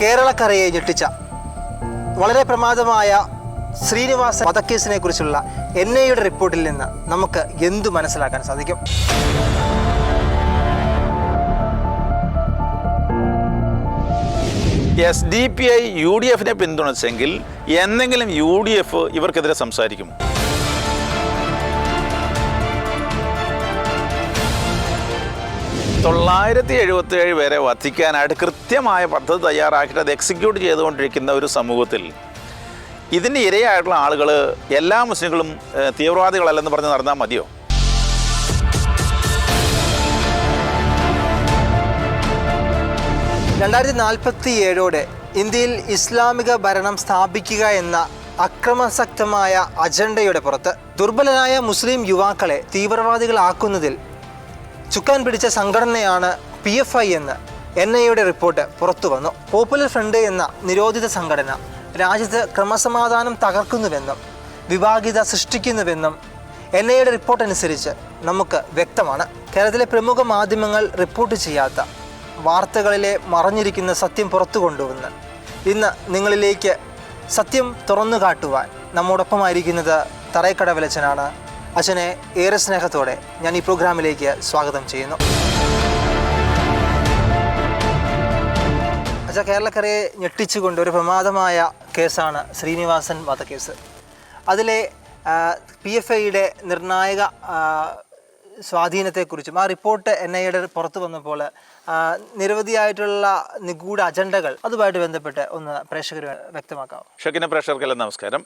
കേരളക്കരയെ ഞെട്ടിച്ച വളരെ പ്രമാദമായ ശ്രീനിവാസ വധക്കേസിനെ കുറിച്ചുള്ള എൻ ഐയുടെ റിപ്പോർട്ടിൽ നിന്ന് നമുക്ക് എന്തു മനസ്സിലാക്കാൻ സാധിക്കും? S D P I U D എഫിനെ പിന്തുണച്ചെങ്കിൽ എന്തെങ്കിലും യു ഡി എഫ് ഇവർക്കെതിരെ സംസാരിക്കും. തൊള്ളായിരത്തി എഴുപത്തി ഏഴ് പേരെ വധിക്കാനായിട്ട് കൃത്യമായ പദ്ധതി തയ്യാറാക്കിയിട്ട് അത് എക്സിക്യൂട്ട് ചെയ്തുകൊണ്ടിരിക്കുന്ന ഒരു സമൂഹത്തിൽ ഇതിന് ഇരയായിട്ടുള്ള ആളുകൾ എല്ലാ മുസ്ലിങ്ങളും തീവ്രവാദികളല്ലെന്ന് പറഞ്ഞ് നടന്നാൽ മതിയോ? രണ്ടായിരത്തി നാൽപ്പത്തി ഏഴോടെ ഇന്ത്യയിൽ ഇസ്ലാമിക ഭരണം സ്ഥാപിക്കുക എന്ന അക്രമസക്തമായ അജണ്ടയുടെ പുറത്ത് ദുർബലരായ മുസ്ലിം യുവാക്കളെ തീവ്രവാദികളാക്കുന്നതിൽ ചുക്കാൻ പിടിച്ച സംഘടനയാണ് പി എഫ് ഐ എന്ന് എൻ ഐയുടെ റിപ്പോർട്ട് പുറത്തു വന്നു. പോപ്പുലർ ഫ്രണ്ട് എന്ന നിരോധിത സംഘടന രാജ്യത്ത് ക്രമസമാധാനം തകർക്കുന്നുവെന്നും വിഭാഗിത സൃഷ്ടിക്കുന്നുവെന്നും എൻ ഐയുടെ റിപ്പോർട്ട് അനുസരിച്ച് നമുക്ക് വ്യക്തമാണ്. കേരളത്തിലെ പ്രമുഖ മാധ്യമങ്ങൾ റിപ്പോർട്ട് ചെയ്യാത്ത വാർത്തകളിലെ മറഞ്ഞിരിക്കുന്ന സത്യം പുറത്തു കൊണ്ടുവന്ന് ഇന്ന് നിങ്ങളിലേക്ക് സത്യം തുറന്നു കാട്ടുവാൻ നമ്മോടൊപ്പമായിരിക്കുന്നത് തറയക്കട വിലച്ചനാണ് അച്ഛനെ ഏറെ സ്നേഹത്തോടെ ഞാൻ ഈ പ്രോഗ്രാമിലേക്ക് സ്വാഗതം ചെയ്യുന്നു. അച്ഛാ കേരളക്കരയെ ഞെട്ടിച്ചുകൊണ്ട് ഒരു പ്രമാദമായ കേസാണ് ശ്രീനിവാസൻ വധക്കേസ്. അതിലെ പി എഫ് ഐയുടെ നിർണായക സ്വാധീനത്തെക്കുറിച്ചും ആ റിപ്പോർട്ട് എൻ ഐ എയുടെ പുറത്തു വന്നപ്പോൾ നിരവധിയായിട്ടുള്ള നിഗൂഢ അജണ്ടകൾ അതുമായിട്ട് ബന്ധപ്പെട്ട് ഒന്ന് പ്രേക്ഷകർ വ്യക്തമാക്കാം. ഷക്കിന പ്രേക്ഷകർക്കെല്ലാം നമസ്കാരം.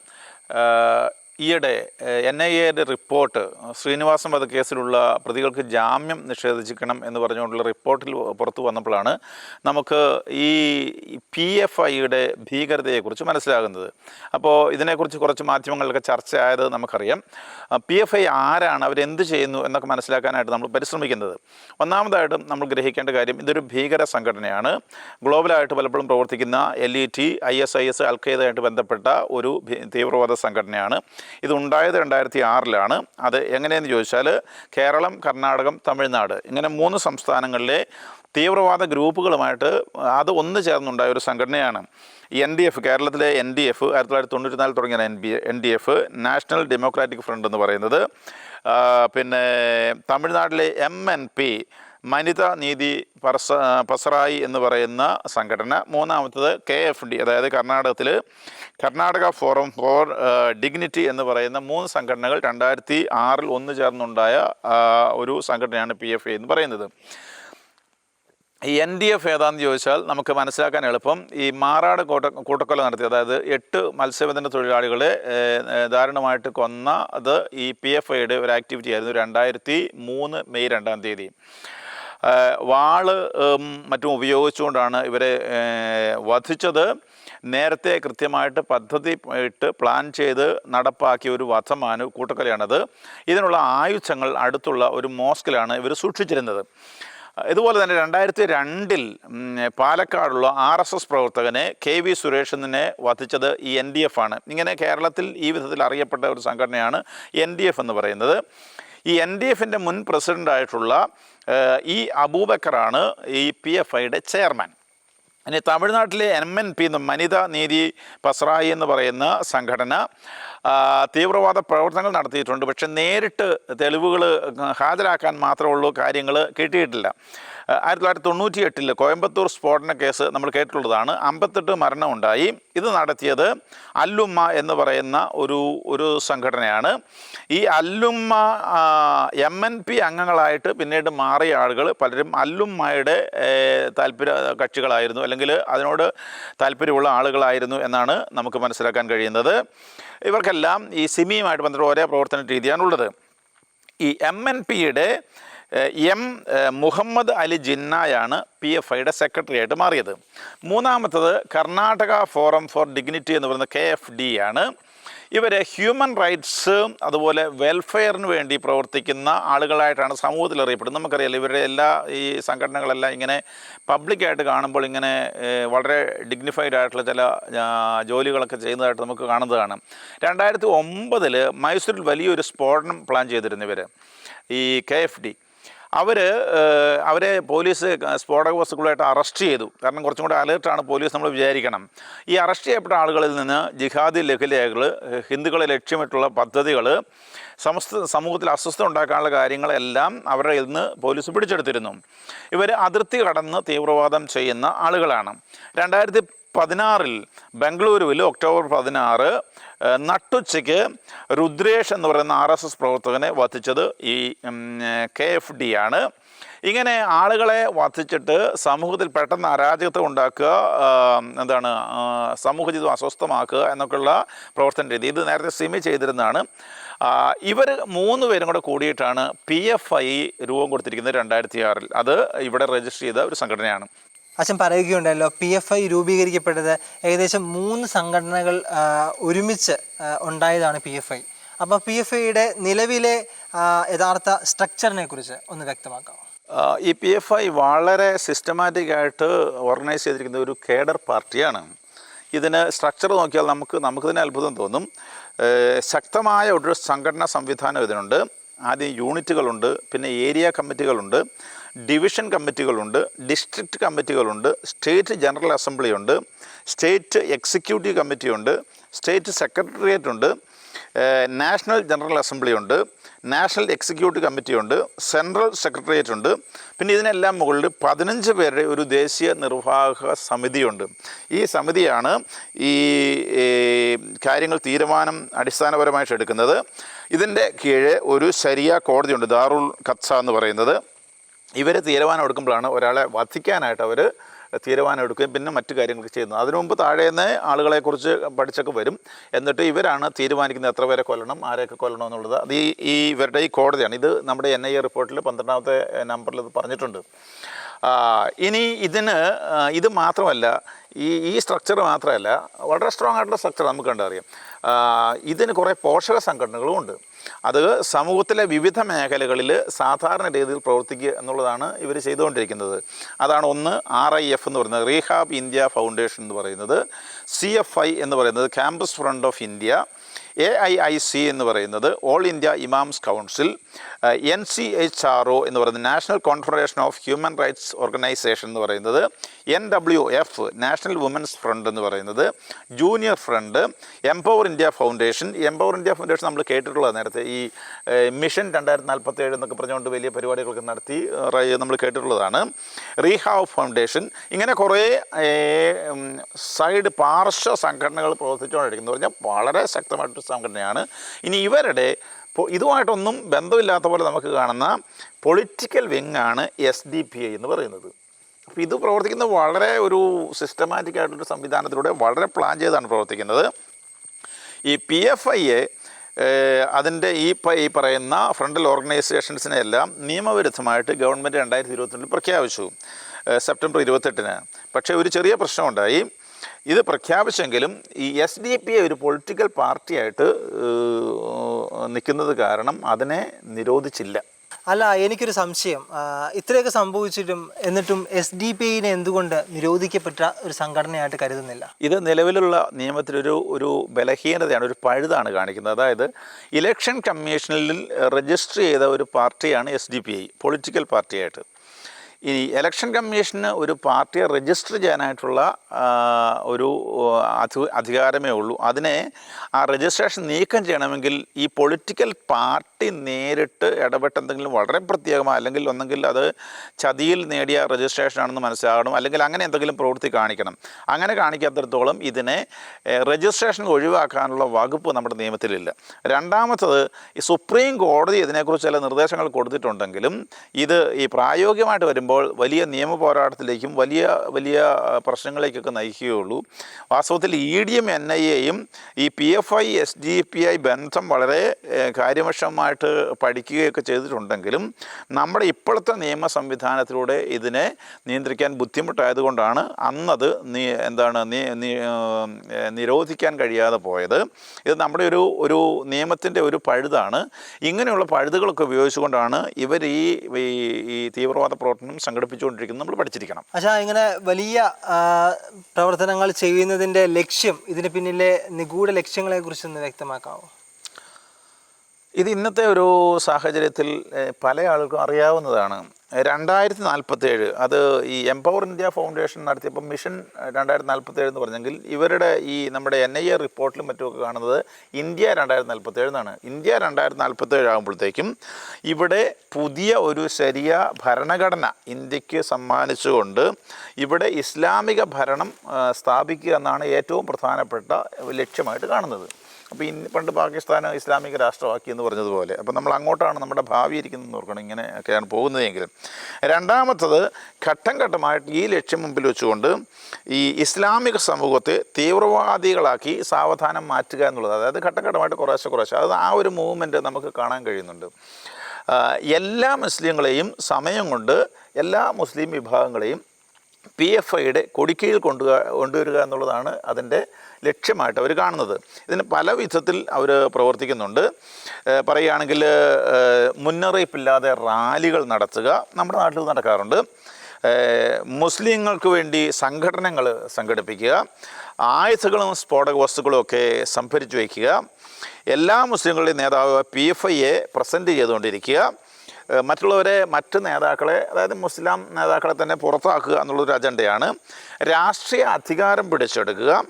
ഈയിടെ എൻ ഐ എയുടെ റിപ്പോർട്ട് ശ്രീനിവാസൻ വധക്കേസിലുള്ള പ്രതികൾക്ക് ജാമ്യം നിഷേധിച്ചിരിക്കണം എന്ന് പറഞ്ഞുകൊണ്ടുള്ള റിപ്പോർട്ടിൽ പുറത്തു വന്നപ്പോഴാണ് നമുക്ക് ഈ പി എഫ് ഐയുടെ ഭീകരതയെക്കുറിച്ച് മനസ്സിലാകുന്നത്. അപ്പോൾ ഇതിനെക്കുറിച്ച് കുറച്ച് മാധ്യമങ്ങളിലൊക്കെ ചർച്ചയായത് നമുക്കറിയാം. പി എഫ് ഐ ആരാണ് അവരെന്ത് ചെയ്യുന്നു എന്നൊക്കെ മനസ്സിലാക്കാനായിട്ട് നമ്മൾ പരിശ്രമിക്കുന്നത്. ഒന്നാമതായിട്ടും നമ്മൾ ഗ്രഹിക്കേണ്ട കാര്യം ഇതൊരു ഭീകര സംഘടനയാണ്. ഗ്ലോബലായിട്ട് പലപ്പോഴും പ്രവർത്തിക്കുന്ന L E T I S I S അൽഖയ്ദയായിട്ട് ബന്ധപ്പെട്ട ഒരു തീവ്രവാദ സംഘടനയാണ്. ഇതുണ്ടായത് രണ്ടായിരത്തി ആറിലാണ് അത് എങ്ങനെയെന്ന് ചോദിച്ചാൽ കേരളം കർണാടകം തമിഴ്നാട് ഇങ്ങനെ മൂന്ന് സംസ്ഥാനങ്ങളിലെ തീവ്രവാദ ഗ്രൂപ്പുകളുമായിട്ട് അത് ഒന്ന് ചേർന്നുണ്ടായ ഒരു സംഘടനയാണ് എൻ ഡി എഫ് കേരളത്തിലെ എൻ ഡി എഫ് ആയിരത്തി തൊള്ളായിരത്തി തൊണ്ണൂറ്റി നാലിൽ തുടങ്ങിയ N B N D F National Democratic Front എന്ന് പറയുന്നത്. പിന്നെ തമിഴ്നാട്ടിലെ എം എൻ പി മനിത നീതി പർസ പസറായി എന്ന് പറയുന്ന സംഘടന. മൂന്നാമത്തത് കെ എഫ് ഡി അതായത് കർണാടകത്തിൽ കർണാടക ഫോറം ഫോർ ഡിഗ്നിറ്റി എന്ന് പറയുന്ന മൂന്ന് സംഘടനകൾ രണ്ടായിരത്തി ആറിൽ ഒന്ന് ചേർന്നുണ്ടായ ഒരു സംഘടനയാണ് പി എഫ് എന്ന് പറയുന്നത്. എൻ ഡി എഫ് ഏതാണെന്ന് ചോദിച്ചാൽ നമുക്ക് മനസ്സിലാക്കാൻ എളുപ്പം. ഈ മാറാട് കൂട്ട കൂട്ടക്കൊല നടത്തി അതായത് എട്ട് മത്സ്യബന്ധന തൊഴിലാളികളെ ദാരുണമായിട്ട് കൊന്ന അത് ഈ പി എഫ് ഐയുടെ ഒരു ആക്ടിവിറ്റി ആയിരുന്നു രണ്ടായിരത്തി മൂന്ന് മെയ് രണ്ടാം തീയതി. വാൾ മറ്റും ഉപയോഗിച്ചുകൊണ്ടാണ് ഇവരെ വധിച്ചത്. നേരത്തെ കൃത്യമായിട്ട് പദ്ധതി ഇട്ട് പ്ലാൻ ചെയ്ത് നടപ്പാക്കിയ ഒരു വധമാണ് കൂട്ടക്കൊലയാണത്. ഇതിനുള്ള ആയുധങ്ങൾ അടുത്തുള്ള ഒരു മോസ്കിലാണ് ഇവർ സൂക്ഷിച്ചിരുന്നത്. ഇതുപോലെ തന്നെ രണ്ടായിരത്തി രണ്ടിൽ പാലക്കാടുള്ള ആർ എസ് എസ് പ്രവർത്തകനെ കെ വി സുരേഷിനെ വധിച്ചത് ഈ എൻ ഡി എഫ് ആണ്. ഇങ്ങനെ കേരളത്തിൽ ഈ വിധത്തിൽ അറിയപ്പെട്ട ഒരു സംഘടനയാണ് എൻ ഡി എഫ് എന്ന് പറയുന്നത്. ഈ എൻ ഡി എഫിന്റെ മുൻ പ്രസിഡന്റായിട്ടുള്ള ഈ അബൂബക്കറാണ് ഈ പി എഫ് ഐയുടെ ചെയർമാൻ. ഇനി തമിഴ്നാട്ടിലെ എം എൻ പി എന്ന മനിത നീതി പസ്രായി എന്ന് പറയുന്ന സംഘടന തീവ്രവാദ പ്രവർത്തനങ്ങൾ നടത്തിയിട്ടുണ്ട്. പക്ഷെ നേരിട്ട് തെളിവുകൾ ഹാജരാക്കാൻ മാത്രമേ ഉള്ളൂ കാര്യങ്ങൾ കിട്ടിയിട്ടില്ല. ആയിരത്തി തൊള്ളായിരത്തി തൊണ്ണൂറ്റി എട്ടിൽ കോയമ്പത്തൂർ സ്ഫോടന കേസ് നമ്മൾ കേട്ടിട്ടുള്ളതാണ്. അമ്പത്തെട്ട് മരണമുണ്ടായി. ഇത് നടത്തിയത് അല്ലുമ്മ എന്ന് പറയുന്ന ഒരു ഒരു സംഘടനയാണ്. ഈ അല്ലുമ്മ എം എൻ പി അംഗങ്ങളായിട്ട് പിന്നീട് മാറിയ ആളുകൾ പലരും അല്ലുമ്മയുടെ താല്പര്യ കക്ഷികളായിരുന്നു. അല്ലെങ്കിൽ അതിനോട് താല്പര്യമുള്ള ആളുകളായിരുന്നു എന്നാണ് നമുക്ക് മനസ്സിലാക്കാൻ കഴിയുന്നത്. ഇവർക്കെല്ലാം ഈ സിമിയുമായിട്ട് ബന്ധപ്പെട്ട് ഒരേ പ്രവർത്തന രീതിയാണുള്ളത്. ഈ എം എൻ പിയുടെ എം മുഹമ്മദ് അലി ജിന്നായാണ് പി എഫ് ഐയുടെ സെക്രട്ടറി ആയിട്ട് മാറിയത്. മൂന്നാമത്തത് കർണാടക ഫോറം ഫോർ ഡിഗ്നിറ്റി എന്ന് പറയുന്ന കെ എഫ് ഡി ആണ്. ഇവർ ഹ്യൂമൻ റൈറ്റ്സ് അതുപോലെ വെൽഫെയറിന് വേണ്ടി പ്രവർത്തിക്കുന്ന ആളുകളായിട്ടാണ് സമൂഹത്തിൽ അറിയപ്പെടുന്നത്. നമുക്കറിയാലോ ഇവരുടെ എല്ലാ ഈ സംഘടനകളെല്ലാം ഇങ്ങനെ പബ്ലിക്കായിട്ട് കാണുമ്പോൾ ഇങ്ങനെ വളരെ ഡിഗ്നിഫൈഡ് ആയിട്ടുള്ള ചില ജോലികളൊക്കെ ചെയ്യുന്നതായിട്ട് നമുക്ക് കാണുന്നതാണ്. രണ്ടായിരത്തി ഒമ്പതിൽ മൈസൂരിൽ വലിയൊരു സ്ഫോടനം പ്ലാൻ ചെയ്തിരുന്നു ഇവർ ഈ കെ എഫ് ഡി. അവർ അവരെ പോലീസ് സ്ഫോടക വസ്തുക്കളായിട്ട് അറസ്റ്റ് ചെയ്തു. കാരണം കുറച്ചും കൂടെ അലേർട്ടാണ് പോലീസ് നമ്മൾ വിചാരിക്കണം. ഈ അറസ്റ്റ് ചെയ്യപ്പെട്ട ആളുകളിൽ നിന്ന് ജിഹാദി ലഘുലേഖകൾ ഹിന്ദുക്കളെ ലക്ഷ്യമിട്ടുള്ള പദ്ധതികൾ സമസ്ത സമൂഹത്തിൽ അസ്വസ്ഥ ഉണ്ടാക്കാനുള്ള കാര്യങ്ങളെല്ലാം അവരുടെ ഇന്ന് പോലീസ് പിടിച്ചെടുത്തിരുന്നു. ഇവർ അതിർത്തി കടന്ന് തീവ്രവാദം ചെയ്യുന്ന ആളുകളാണ്. രണ്ടായിരത്തി പതിനാറിൽ ബംഗളൂരുവിൽ ഒക്ടോബർ പതിനാറ് നട്ടുച്ചയ്ക്ക് രുദ്രേഷ് എന്ന് പറയുന്ന ആർ എസ് എസ് പ്രവർത്തകനെ വധിച്ചത് ഈ കെ എഫ് ഡി ആണ്. ഇങ്ങനെ ആളുകളെ വധിച്ചിട്ട് സമൂഹത്തിൽ പെട്ടെന്ന് അരാജകത്വം ഉണ്ടാക്കുക എന്താണ് സമൂഹജീവിതം സമൂഹ ജീവിതം അസ്വസ്ഥമാക്കുക എന്നൊക്കെയുള്ള പ്രവർത്തന രീതി. ഇത് നേരത്തെ സിമി ചെയ്തിരുന്നതാണ്. ഇവർ മൂന്ന് പേരും കൂടെ കൂടിയിട്ടാണ് പി എഫ് ഐ രൂപം കൊടുത്തിരിക്കുന്നത് രണ്ടായിരത്തി ആറിൽ അത് ഇവിടെ രജിസ്റ്റർ ചെയ്ത ഒരു സംഘടനയാണ്. അച്ഛൻ പറയുകയുണ്ടല്ലോ പി എഫ് ഐ രൂപീകരിക്കപ്പെട്ടത് ഏകദേശം മൂന്ന് സംഘടനകൾ ഒരുമിച്ച് ഉണ്ടായതാണ് പി എഫ് ഐ അപ്പോൾ പി എഫ് ഐയുടെ നിലവിലെ യഥാർത്ഥ സ്ട്രക്ചറിനെ കുറിച്ച് ഒന്ന് വ്യക്തമാക്കാം. ഈ പി എഫ് ഐ വളരെ സിസ്റ്റമാറ്റിക് ആയിട്ട് ഓർഗനൈസ് ചെയ്തിരിക്കുന്ന ഒരു കേഡർ പാർട്ടിയാണ്. ഇതിന് സ്ട്രക്ചർ നോക്കിയാൽ നമുക്ക് നമുക്ക് തന്നെ അത്ഭുതം തോന്നും. ശക്തമായ ഒരു സംഘടനാ സംവിധാനം ഇതിനുണ്ട്. ആദ്യം യൂണിറ്റുകളുണ്ട് പിന്നെ ഏരിയ കമ്മിറ്റികളുണ്ട് ഡിവിഷൻ കമ്മിറ്റികളുണ്ട് ഡിസ്ട്രിക്റ്റ് കമ്മിറ്റികളുണ്ട് സ്റ്റേറ്റ് ജനറൽ അസംബ്ലി ഉണ്ട് സ്റ്റേറ്റ് എക്സിക്യൂട്ടീവ് കമ്മിറ്റി ഉണ്ട് സ്റ്റേറ്റ് സെക്രട്ടേറിയറ്റ് ഉണ്ട് നാഷണൽ ജനറൽ അസംബ്ലി ഉണ്ട് നാഷണൽ എക്സിക്യൂട്ടീവ് കമ്മിറ്റി ഉണ്ട് സെൻട്രൽ സെക്രട്ടേറിയറ്റ് ഉണ്ട്. പിന്നെ ഇതിനെല്ലാം മുകളിൽ പതിനഞ്ച് പേരുടെ ഒരു ദേശീയ നിർവാഹക സമിതിയുണ്ട്. ഈ സമിതിയാണ് ഈ കാര്യങ്ങൾ തീരുമാനം അടിസ്ഥാനപരമായിട്ട് എടുക്കുന്നത്. ഇതിന്റെ കീഴെ ഒരു ശരിയ കോടതിയുണ്ട് ദാറുൽ ഖത്സ എന്ന് പറയുന്നത്. ഇവർ തീരുമാനം എടുക്കുമ്പോഴാണ് ഒരാളെ വധിക്കാനായിട്ട് അവർ തീരുമാനം എടുക്കുകയും പിന്നെ മറ്റു കാര്യങ്ങളൊക്കെ ചെയ്യുന്നത്. അതിനു മുമ്പ് താഴെ നിന്ന് ആളുകളെക്കുറിച്ച് പഠിച്ചൊക്കെ വരും. എന്നിട്ട് ഇവരാണ് തീരുമാനിക്കുന്നത് എത്ര പേരെ കൊല്ലണം ആരെയൊക്കെ കൊല്ലണം എന്നുള്ളത്. അത് ഈ ഇവരുടെ ഈ കോടതിയാണ്. ഇത് നമ്മുടെ എൻ ഐ എ റിപ്പോർട്ടിൽ പന്ത്രണ്ടാമത്തെ നമ്പറിൽ ഇത് പറഞ്ഞിട്ടുണ്ട്. ഇനി ഇതിന് ഇത് മാത്രമല്ല ഈ ഈ സ്ട്രക്ചർ മാത്രമല്ല വളരെ സ്ട്രോങ് ആയിട്ടുള്ള സ്ട്രക്ചർ നമുക്ക് കണ്ടറിയാം ഇതിന് കുറേ പോഷക സംഘടനകളും ഉണ്ട്. അത് സമൂഹത്തിലെ വിവിധ മേഖലകളിൽ സാധാരണ രീതിയിൽ പ്രവർത്തിക്കുക എന്നുള്ളതാണ് ഇവർ ചെയ്തുകൊണ്ടിരിക്കുന്നത്. അതാണ് ഒന്ന് ആർ ഐ എഫ് എന്ന് പറയുന്നത് റീഹാബ് ഇന്ത്യ ഫൗണ്ടേഷൻ എന്ന് പറയുന്നത് സി എഫ് ഐ എന്ന് പറയുന്നത് Campus Front of India A I I C എന്ന് പറയുന്നത് All India Imams Council N C H R O എന്ന് പറയുന്നത് National Confederation of Human Rights Organisation എന്ന് പറയുന്നത് N W F National Women's Front എന്ന് പറയുന്നത് junior front Empower India Foundation Empower India Foundation നമ്മൾ കേട്ടിട്ടുള്ളത് നേരത്തെ ഈ മിഷൻ രണ്ടായിരത്തി നാൽപ്പത്തി ഏഴ് എന്നൊക്കെ പറഞ്ഞുകൊണ്ട് വലിയ പരിപാടികളൊക്കെ നടത്തി നമ്മൾ കേട്ടിട്ടുള്ളതാണ്. റീഹാവ് ഫൗണ്ടേഷൻ ഇങ്ങനെ കുറേ സൈഡ് പാർശ്വ സംഘടനകൾ പ്രവർത്തിച്ചുകൊണ്ടിരിക്കുന്നത് പറഞ്ഞാൽ വളരെ ശക്തമായിട്ടൊരു സംഘടനയാണ്. ഇനി ഇവരുടെ ഇതുമായിട്ടൊന്നും ബന്ധമില്ലാത്ത പോലെ നമുക്ക് കാണുന്ന പൊളിറ്റിക്കൽ വിങ്ങാണ് എസ് ഡി പി ഐ എന്ന് പറയുന്നത്. അപ്പോൾ ഇത് പ്രവർത്തിക്കുന്നത് വളരെ ഒരു സിസ്റ്റമാറ്റിക് ആയിട്ടൊരു സംവിധാനത്തിലൂടെ വളരെ പ്ലാൻ ചെയ്താണ് പ്രവർത്തിക്കുന്നത്. ഈ പി എഫ് ഐയെ അതിന്റെ ഈ ഈ പറയുന്ന ഫ്രണ്ടൽ ഓർഗനൈസേഷൻസിനെ എല്ലാം നിയമവിരുദ്ധമായിട്ട് ഗവൺമെന്റ് രണ്ടായിരത്തി ഇരുപത്തിരണ്ടിൽ പ്രഖ്യാപിച്ചു സെപ്റ്റംബർ ഇരുപത്തെട്ടിന്. പക്ഷേ ഒരു ചെറിയ പ്രശ്നമുണ്ടായി. ഇത് പ്രഖ്യാപിച്ചെങ്കിലും ഈ എസ് ഡി പി ഒരു പൊളിറ്റിക്കൽ പാർട്ടിയായിട്ട് നിൽക്കുന്നത് കാരണം അതിനെ നിരോധിച്ചില്ല. അല്ല എനിക്കൊരു സംശയം. ഇത്രയൊക്കെ സംഭവിച്ചിട്ടും എന്നിട്ടും എസ് ഡി പി ഐനെ എന്തുകൊണ്ട് നിരോധിക്കപ്പെട്ട ഒരു സംഘടനയായിട്ട് കരുതുന്നില്ല? ഇത് നിലവിലുള്ള നിയമത്തിലൊരു ഒരു ബലഹീനതയാണ് ഒരു പഴുതാണ് കാണിക്കുന്നത്. അതായത് ഇലക്ഷൻ കമ്മീഷനിൽ രജിസ്റ്റർ ചെയ്ത ഒരു പാർട്ടിയാണ് S D P I political പാർട്ടിയായിട്ട് ഈ ഇലക്ഷൻ കമ്മീഷന് ഒരു പാർട്ടിയെ രജിസ്റ്റർ ചെയ്യാനായിട്ടുള്ള ഒരു അധി- അധികാരമേ ഉള്ളൂ. അതിനെ ആ രജിസ്ട്രേഷൻ നീക്കം ചെയ്യണമെങ്കിൽ ഈ പൊളിറ്റിക്കൽ പാർട്ടി നേരിട്ട് ഇടപെട്ട് എന്തെങ്കിലും വളരെ പ്രത്യേകമായ അല്ലെങ്കിൽ ഒന്നെങ്കിൽ അത് ചതിയിൽ നേടിയ രജിസ്ട്രേഷൻ ആണെന്ന് മനസ്സിലാകണം അല്ലെങ്കിൽ അങ്ങനെ എന്തെങ്കിലും പ്രവൃത്തി കാണിക്കണം. അങ്ങനെ കാണിക്കാത്തിടത്തോളം ഇതിനെ രജിസ്ട്രേഷൻ ഒഴിവാക്കാനുള്ള വകുപ്പ് നമ്മുടെ നിയമത്തിലില്ല. രണ്ടാമത്തത് ഈ സുപ്രീം കോടതി ഇതിനെക്കുറിച്ച് ചില നിർദ്ദേശങ്ങൾ കൊടുത്തിട്ടുണ്ടെങ്കിലും ഇത് ഈ പ്രായോഗികമായിട്ട് വരുമ്പോൾ വലിയ നിയമ പോരാട്ടത്തിലേക്കും വലിയ വലിയ പ്രശ്നങ്ങളിലേക്കൊക്കെ നയിക്കുകയുള്ളൂ. വാസ്തവത്തിൽ ഇ ഡിയും എൻ ഐ എയും ഈ P F I S D P I ബന്ധം വളരെ ഏഹ്, കാര്യവശമായിട്ട് പഠിക്കുകയൊക്കെ ചെയ്തിട്ടുണ്ടെങ്കിലും നമ്മുടെ ഇപ്പോഴത്തെ നിയമ സംവിധാനത്തിലൂടെ ഇതിനെ നിയന്ത്രിക്കാൻ ബുദ്ധിമുട്ടായതുകൊണ്ടാണ് അന്നത് നീ എന്താണ് നിരോധിക്കാൻ കഴിയാതെ പോയത്. ഇത് നമ്മുടെ ഒരു ഒരു നിയമത്തിന്റെ ഒരു പഴുതാണ്. ഇങ്ങനെയുള്ള പഴുതുകളൊക്കെ ഉപയോഗിച്ചുകൊണ്ടാണ് ഇവർ ഈ- ഈ തീവ്രവാദ പ്രവർത്തനം സംഘടിപ്പിച്ചുകൊണ്ടിരിക്കുന്നത് നമ്മൾ പഠിച്ചിരിക്കണം. പക്ഷേ ഇങ്ങനെ വലിയ പ്രവർത്തനങ്ങൾ ചെയ്യുന്നതിന്റെ ലക്ഷ്യം ഇതിന് പിന്നിലെ നിഗൂഢ ലക്ഷ്യങ്ങളെക്കുറിച്ച് ഒന്ന് വ്യക്തമാക്കാമോ ഇത് ഇന്നത്തെ ഒരു സാഹചര്യത്തിൽ പല ആളുകൾക്കും അറിയാവുന്നതാണ്. രണ്ടായിരത്തി നാൽപ്പത്തേഴ് അത് ഈ എംപവർ ഇന്ത്യ ഫൗണ്ടേഷൻ നടത്തിയപ്പോൾ മിഷൻ രണ്ടായിരത്തി നാൽപ്പത്തേഴ് എന്ന് പറഞ്ഞെങ്കിൽ ഇവരുടെ ഈ നമ്മുടെ എൻ ഐ എ റിപ്പോർട്ടിലും മറ്റുമൊക്കെ കാണുന്നത് ഇന്ത്യ രണ്ടായിരത്തി നാൽപ്പത്തേഴ് എന്നാണ്. ഇന്ത്യ രണ്ടായിരത്തി നാൽപ്പത്തേഴ് ആകുമ്പോഴത്തേക്കും ഇവിടെ പുതിയ ഒരു ശരിയ ഭരണഘടന ഇന്ത്യയ്ക്ക് സമ്മാനിച്ചുകൊണ്ട് ഇവിടെ ഇസ്ലാമിക ഭരണം സ്ഥാപിക്കുക എന്നാണ് ഏറ്റവും പ്രധാനപ്പെട്ട ലക്ഷ്യമായിട്ട് കാണുന്നത്. അപ്പോൾ ഇന്ന് പണ്ട് പാകിസ്ഥാൻ ഇസ്ലാമിക രാഷ്ട്രമാക്കി എന്ന് പറഞ്ഞതുപോലെ. അപ്പോൾ നമ്മൾ അങ്ങോട്ടാണ് നമ്മുടെ ഭാവി ഇരിക്കുന്നതെന്ന് ഓർക്കണം. ഇങ്ങനെയൊക്കെയാണ് പോകുന്നതെങ്കിലും. രണ്ടാമത്തത് ഘട്ടം ഘട്ടമായിട്ട് ഈ ലക്ഷ്യം മുമ്പിൽ വെച്ചുകൊണ്ട് ഈ ഇസ്ലാമിക സമൂഹത്തെ തീവ്രവാദികളാക്കി സാവധാനം മാറ്റുക എന്നുള്ളത്. അതായത് ഘട്ടം ഘട്ടമായിട്ട് കുറേശ്ശെ കുറേശ്ശെ. അത് ആ ഒരു മൂവ്മെന്റ് നമുക്ക് കാണാൻ കഴിയുന്നുണ്ട്. എല്ലാ മുസ്ലിങ്ങളെയും സമയം കൊണ്ട് എല്ലാ മുസ്ലിം വിഭാഗങ്ങളെയും പി എഫ് ഐയുടെ കൊടിക്കീഴിൽ കൊണ്ടു കൊണ്ടുവരിക എന്നുള്ളതാണ് അതിന്റെ ലക്ഷ്യമായിട്ട് അവർ കാണുന്നത്. ഇതിന് പല വിധത്തിൽ അവർ പ്രവർത്തിക്കുന്നുണ്ട്. പറയുകയാണെങ്കിൽ മുന്നറിയിപ്പില്ലാതെ റാലികൾ നടത്തുക നമ്മുടെ നാട്ടിൽ നടക്കാറുണ്ട്. മുസ്ലിങ്ങൾക്ക് വേണ്ടി സംഘടനകൾ സംഘടിപ്പിക്കുക ആയുധങ്ങളും സ്ഫോടക വസ്തുക്കളും ഒക്കെ സംഭരിച്ചു വയ്ക്കുക എല്ലാ മുസ്ലിങ്ങളുടെയും നേതാവ് പി എഫ് ഐയെ പ്രസന്റ് ചെയ്തുകൊണ്ടിരിക്കുക മറ്റുള്ളവരെ മറ്റ് നേതാക്കളെ അതായത് മുസ്ലിം നേതാക്കളെ തന്നെ പുറത്താക്കുക എന്നുള്ളൊരു അജണ്ടയാണ്. രാഷ്ട്രീയ അധികാരം പിടിച്ചെടുക്കുക.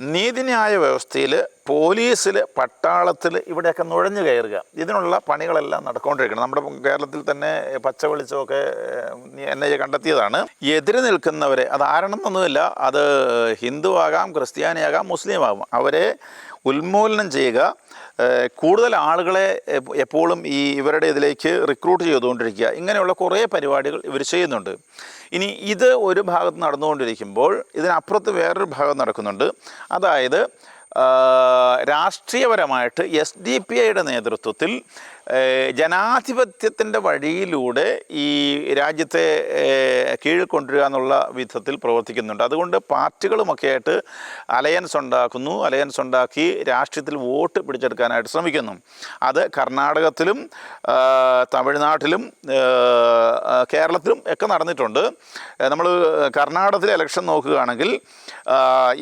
നീതിന്യായ വ്യവസ്ഥയിൽ പോലീസിൽ പട്ടാളത്തിൽ ഇവിടെയൊക്കെ നുഴഞ്ഞു കയറുക. ഇതിനുള്ള പണികളെല്ലാം നടക്കൊണ്ടിരിക്കണം. നമ്മുടെ കേരളത്തിൽ തന്നെ പച്ച വെളിച്ചമൊക്കെ എൻ ഐ എ കണ്ടെത്തിയതാണ്. എതിര് നിൽക്കുന്നവരെ അത് ആരണമെന്നൊന്നുമില്ല അത് ഹിന്ദു ആകാം ക്രിസ്ത്യാനിയാകാം മുസ്ലിം ആകാം അവരെ ഉന്മൂലനം ചെയ്യുക. കൂടുതൽ ആളുകളെ എപ്പോഴും ഈ ഇവരുടെ ഇതിലേക്ക് റിക്രൂട്ട് ചെയ്തുകൊണ്ടിരിക്കുക. ഇങ്ങനെയുള്ള കുറേ പരിപാടികൾ ഇവർ ചെയ്യുന്നുണ്ട്. ഇനി ഇത് ഒരു ഭാഗത്ത് നടന്നുകൊണ്ടിരിക്കുമ്പോൾ ഇതിനപ്പുറത്ത് വേറൊരു ഭാഗം നടക്കുന്നുണ്ട്. അതായത് രാഷ്ട്രീയപരമായിട്ട് എസ് ഡി പി ഐയുടെ നേതൃത്വത്തിൽ ജനാധിപത്യത്തിന്റെ വഴിയിലൂടെ ഈ രാജ്യത്തെ കീഴിൽ കൊണ്ടുവരിക എന്നുള്ള വിധത്തിൽ പ്രവർത്തിക്കുന്നുണ്ട്. അതുകൊണ്ട് പാർട്ടികളുമൊക്കെ ആയിട്ട് അലയൻസ് ഉണ്ടാക്കുന്നു. അലയൻസ് ഉണ്ടാക്കി രാഷ്ട്രീയത്തിൽ വോട്ട് പിടിച്ചെടുക്കാനായിട്ട് ശ്രമിക്കുന്നു. അത് കർണാടകത്തിലും തമിഴ്നാട്ടിലും കേരളത്തിലും ഒക്കെ നടന്നിട്ടുണ്ട്. നമ്മൾ കർണാടകത്തിലെ ഇലക്ഷൻ നോക്കുകയാണെങ്കിൽ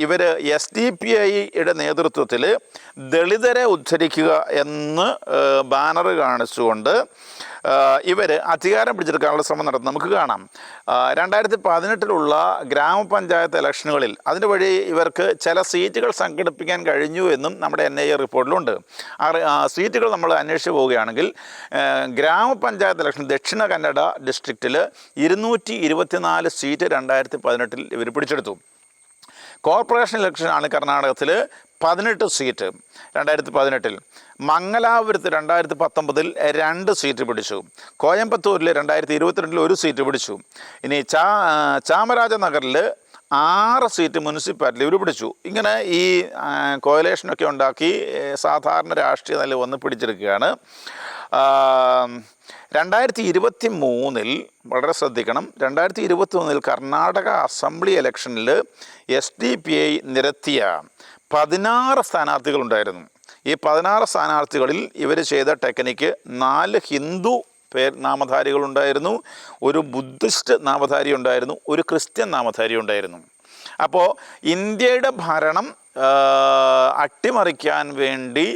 ഇവർ എസ് ഡി പി ഐയുടെ നേതൃത്വത്തിൽ ദളിതരെ ഉദ്ധരിക്കുക എന്ന് ബാനർ കാണിച്ചുകൊണ്ട് ഇവർ അധികാരം പിടിച്ചെടുക്കാനുള്ള ശ്രമം നടത്തുന്നത് നമുക്ക് കാണാം. രണ്ടായിരത്തി പതിനെട്ടിലുള്ള ഗ്രാമപഞ്ചായത്ത് ഇലക്ഷനുകളിൽ അതിന് വഴി ഇവർക്ക് ചില സീറ്റുകൾ സംഘടിപ്പിക്കാൻ കഴിഞ്ഞു എന്നും നമ്മുടെ എൻ ഐ എ റിപ്പോർട്ടിലുണ്ട്. സീറ്റുകൾ നമ്മൾ അന്വേഷിച്ച് പോവുകയാണെങ്കിൽ ഗ്രാമപഞ്ചായത്ത് ഇലക്ഷൻ ദക്ഷിണ കന്നഡ ഡിസ്ട്രിക്റ്റിൽ ഇരുന്നൂറ്റി സീറ്റ് രണ്ടായിരത്തി പതിനെട്ടിൽ ഇവർ പിടിച്ചെടുത്തു. കോർപ്പറേഷൻ ഇലക്ഷനാണ് കർണാടകത്തിൽ പതിനെട്ട് സീറ്റ്. രണ്ടായിരത്തി പതിനെട്ടിൽ മംഗലാപുരത്ത് രണ്ടായിരത്തി പത്തൊമ്പതിൽ രണ്ട് സീറ്റ് പിടിച്ചു. കോയമ്പത്തൂരിൽ രണ്ടായിരത്തി ഇരുപത്തിരണ്ടിൽ ഒരു സീറ്റ് പിടിച്ചു. ഇനി ചാ ചാമരാജനഗറിൽ ആറ് സീറ്റ് മുനിസിപ്പാലിറ്റി ഇവർ പിടിച്ചു. ഇങ്ങനെ ഈ കോയലേഷനൊക്കെ ഉണ്ടാക്കി സാധാരണ രാഷ്ട്രീയ നില വന്ന് പിടിച്ചെടുക്കുകയാണ് രണ്ടായിരത്തി ഇരുപത്തി മൂന്നിൽ വളരെ ശ്രദ്ധിക്കണം രണ്ടായിരത്തി ഇരുപത്തി മൂന്നിൽ കർണാടക അസംബ്ലി ഇലക്ഷനിൽ എസ് ഡി പി ഐ നിരത്തിയ പതിനാറ് സ്ഥാനാർത്ഥികളുണ്ടായിരുന്നു. ഈ പതിനാറ് സ്ഥാനാർത്ഥികളിൽ ഇവർ ചെയ്ത ടെക്നിക്ക് നാല് ഹിന്ദു പേർ നാമധാരികളുണ്ടായിരുന്നു ഒരു ബുദ്ധിസ്റ്റ് നാമധാരി ഉണ്ടായിരുന്നു ഒരു ക്രിസ്ത്യൻ നാമധാരി ഉണ്ടായിരുന്നു അപ്പോൾ ഇന്ത്യയുടെ ഭരണം അട്ടിമറിക്കാൻ വേണ്ടി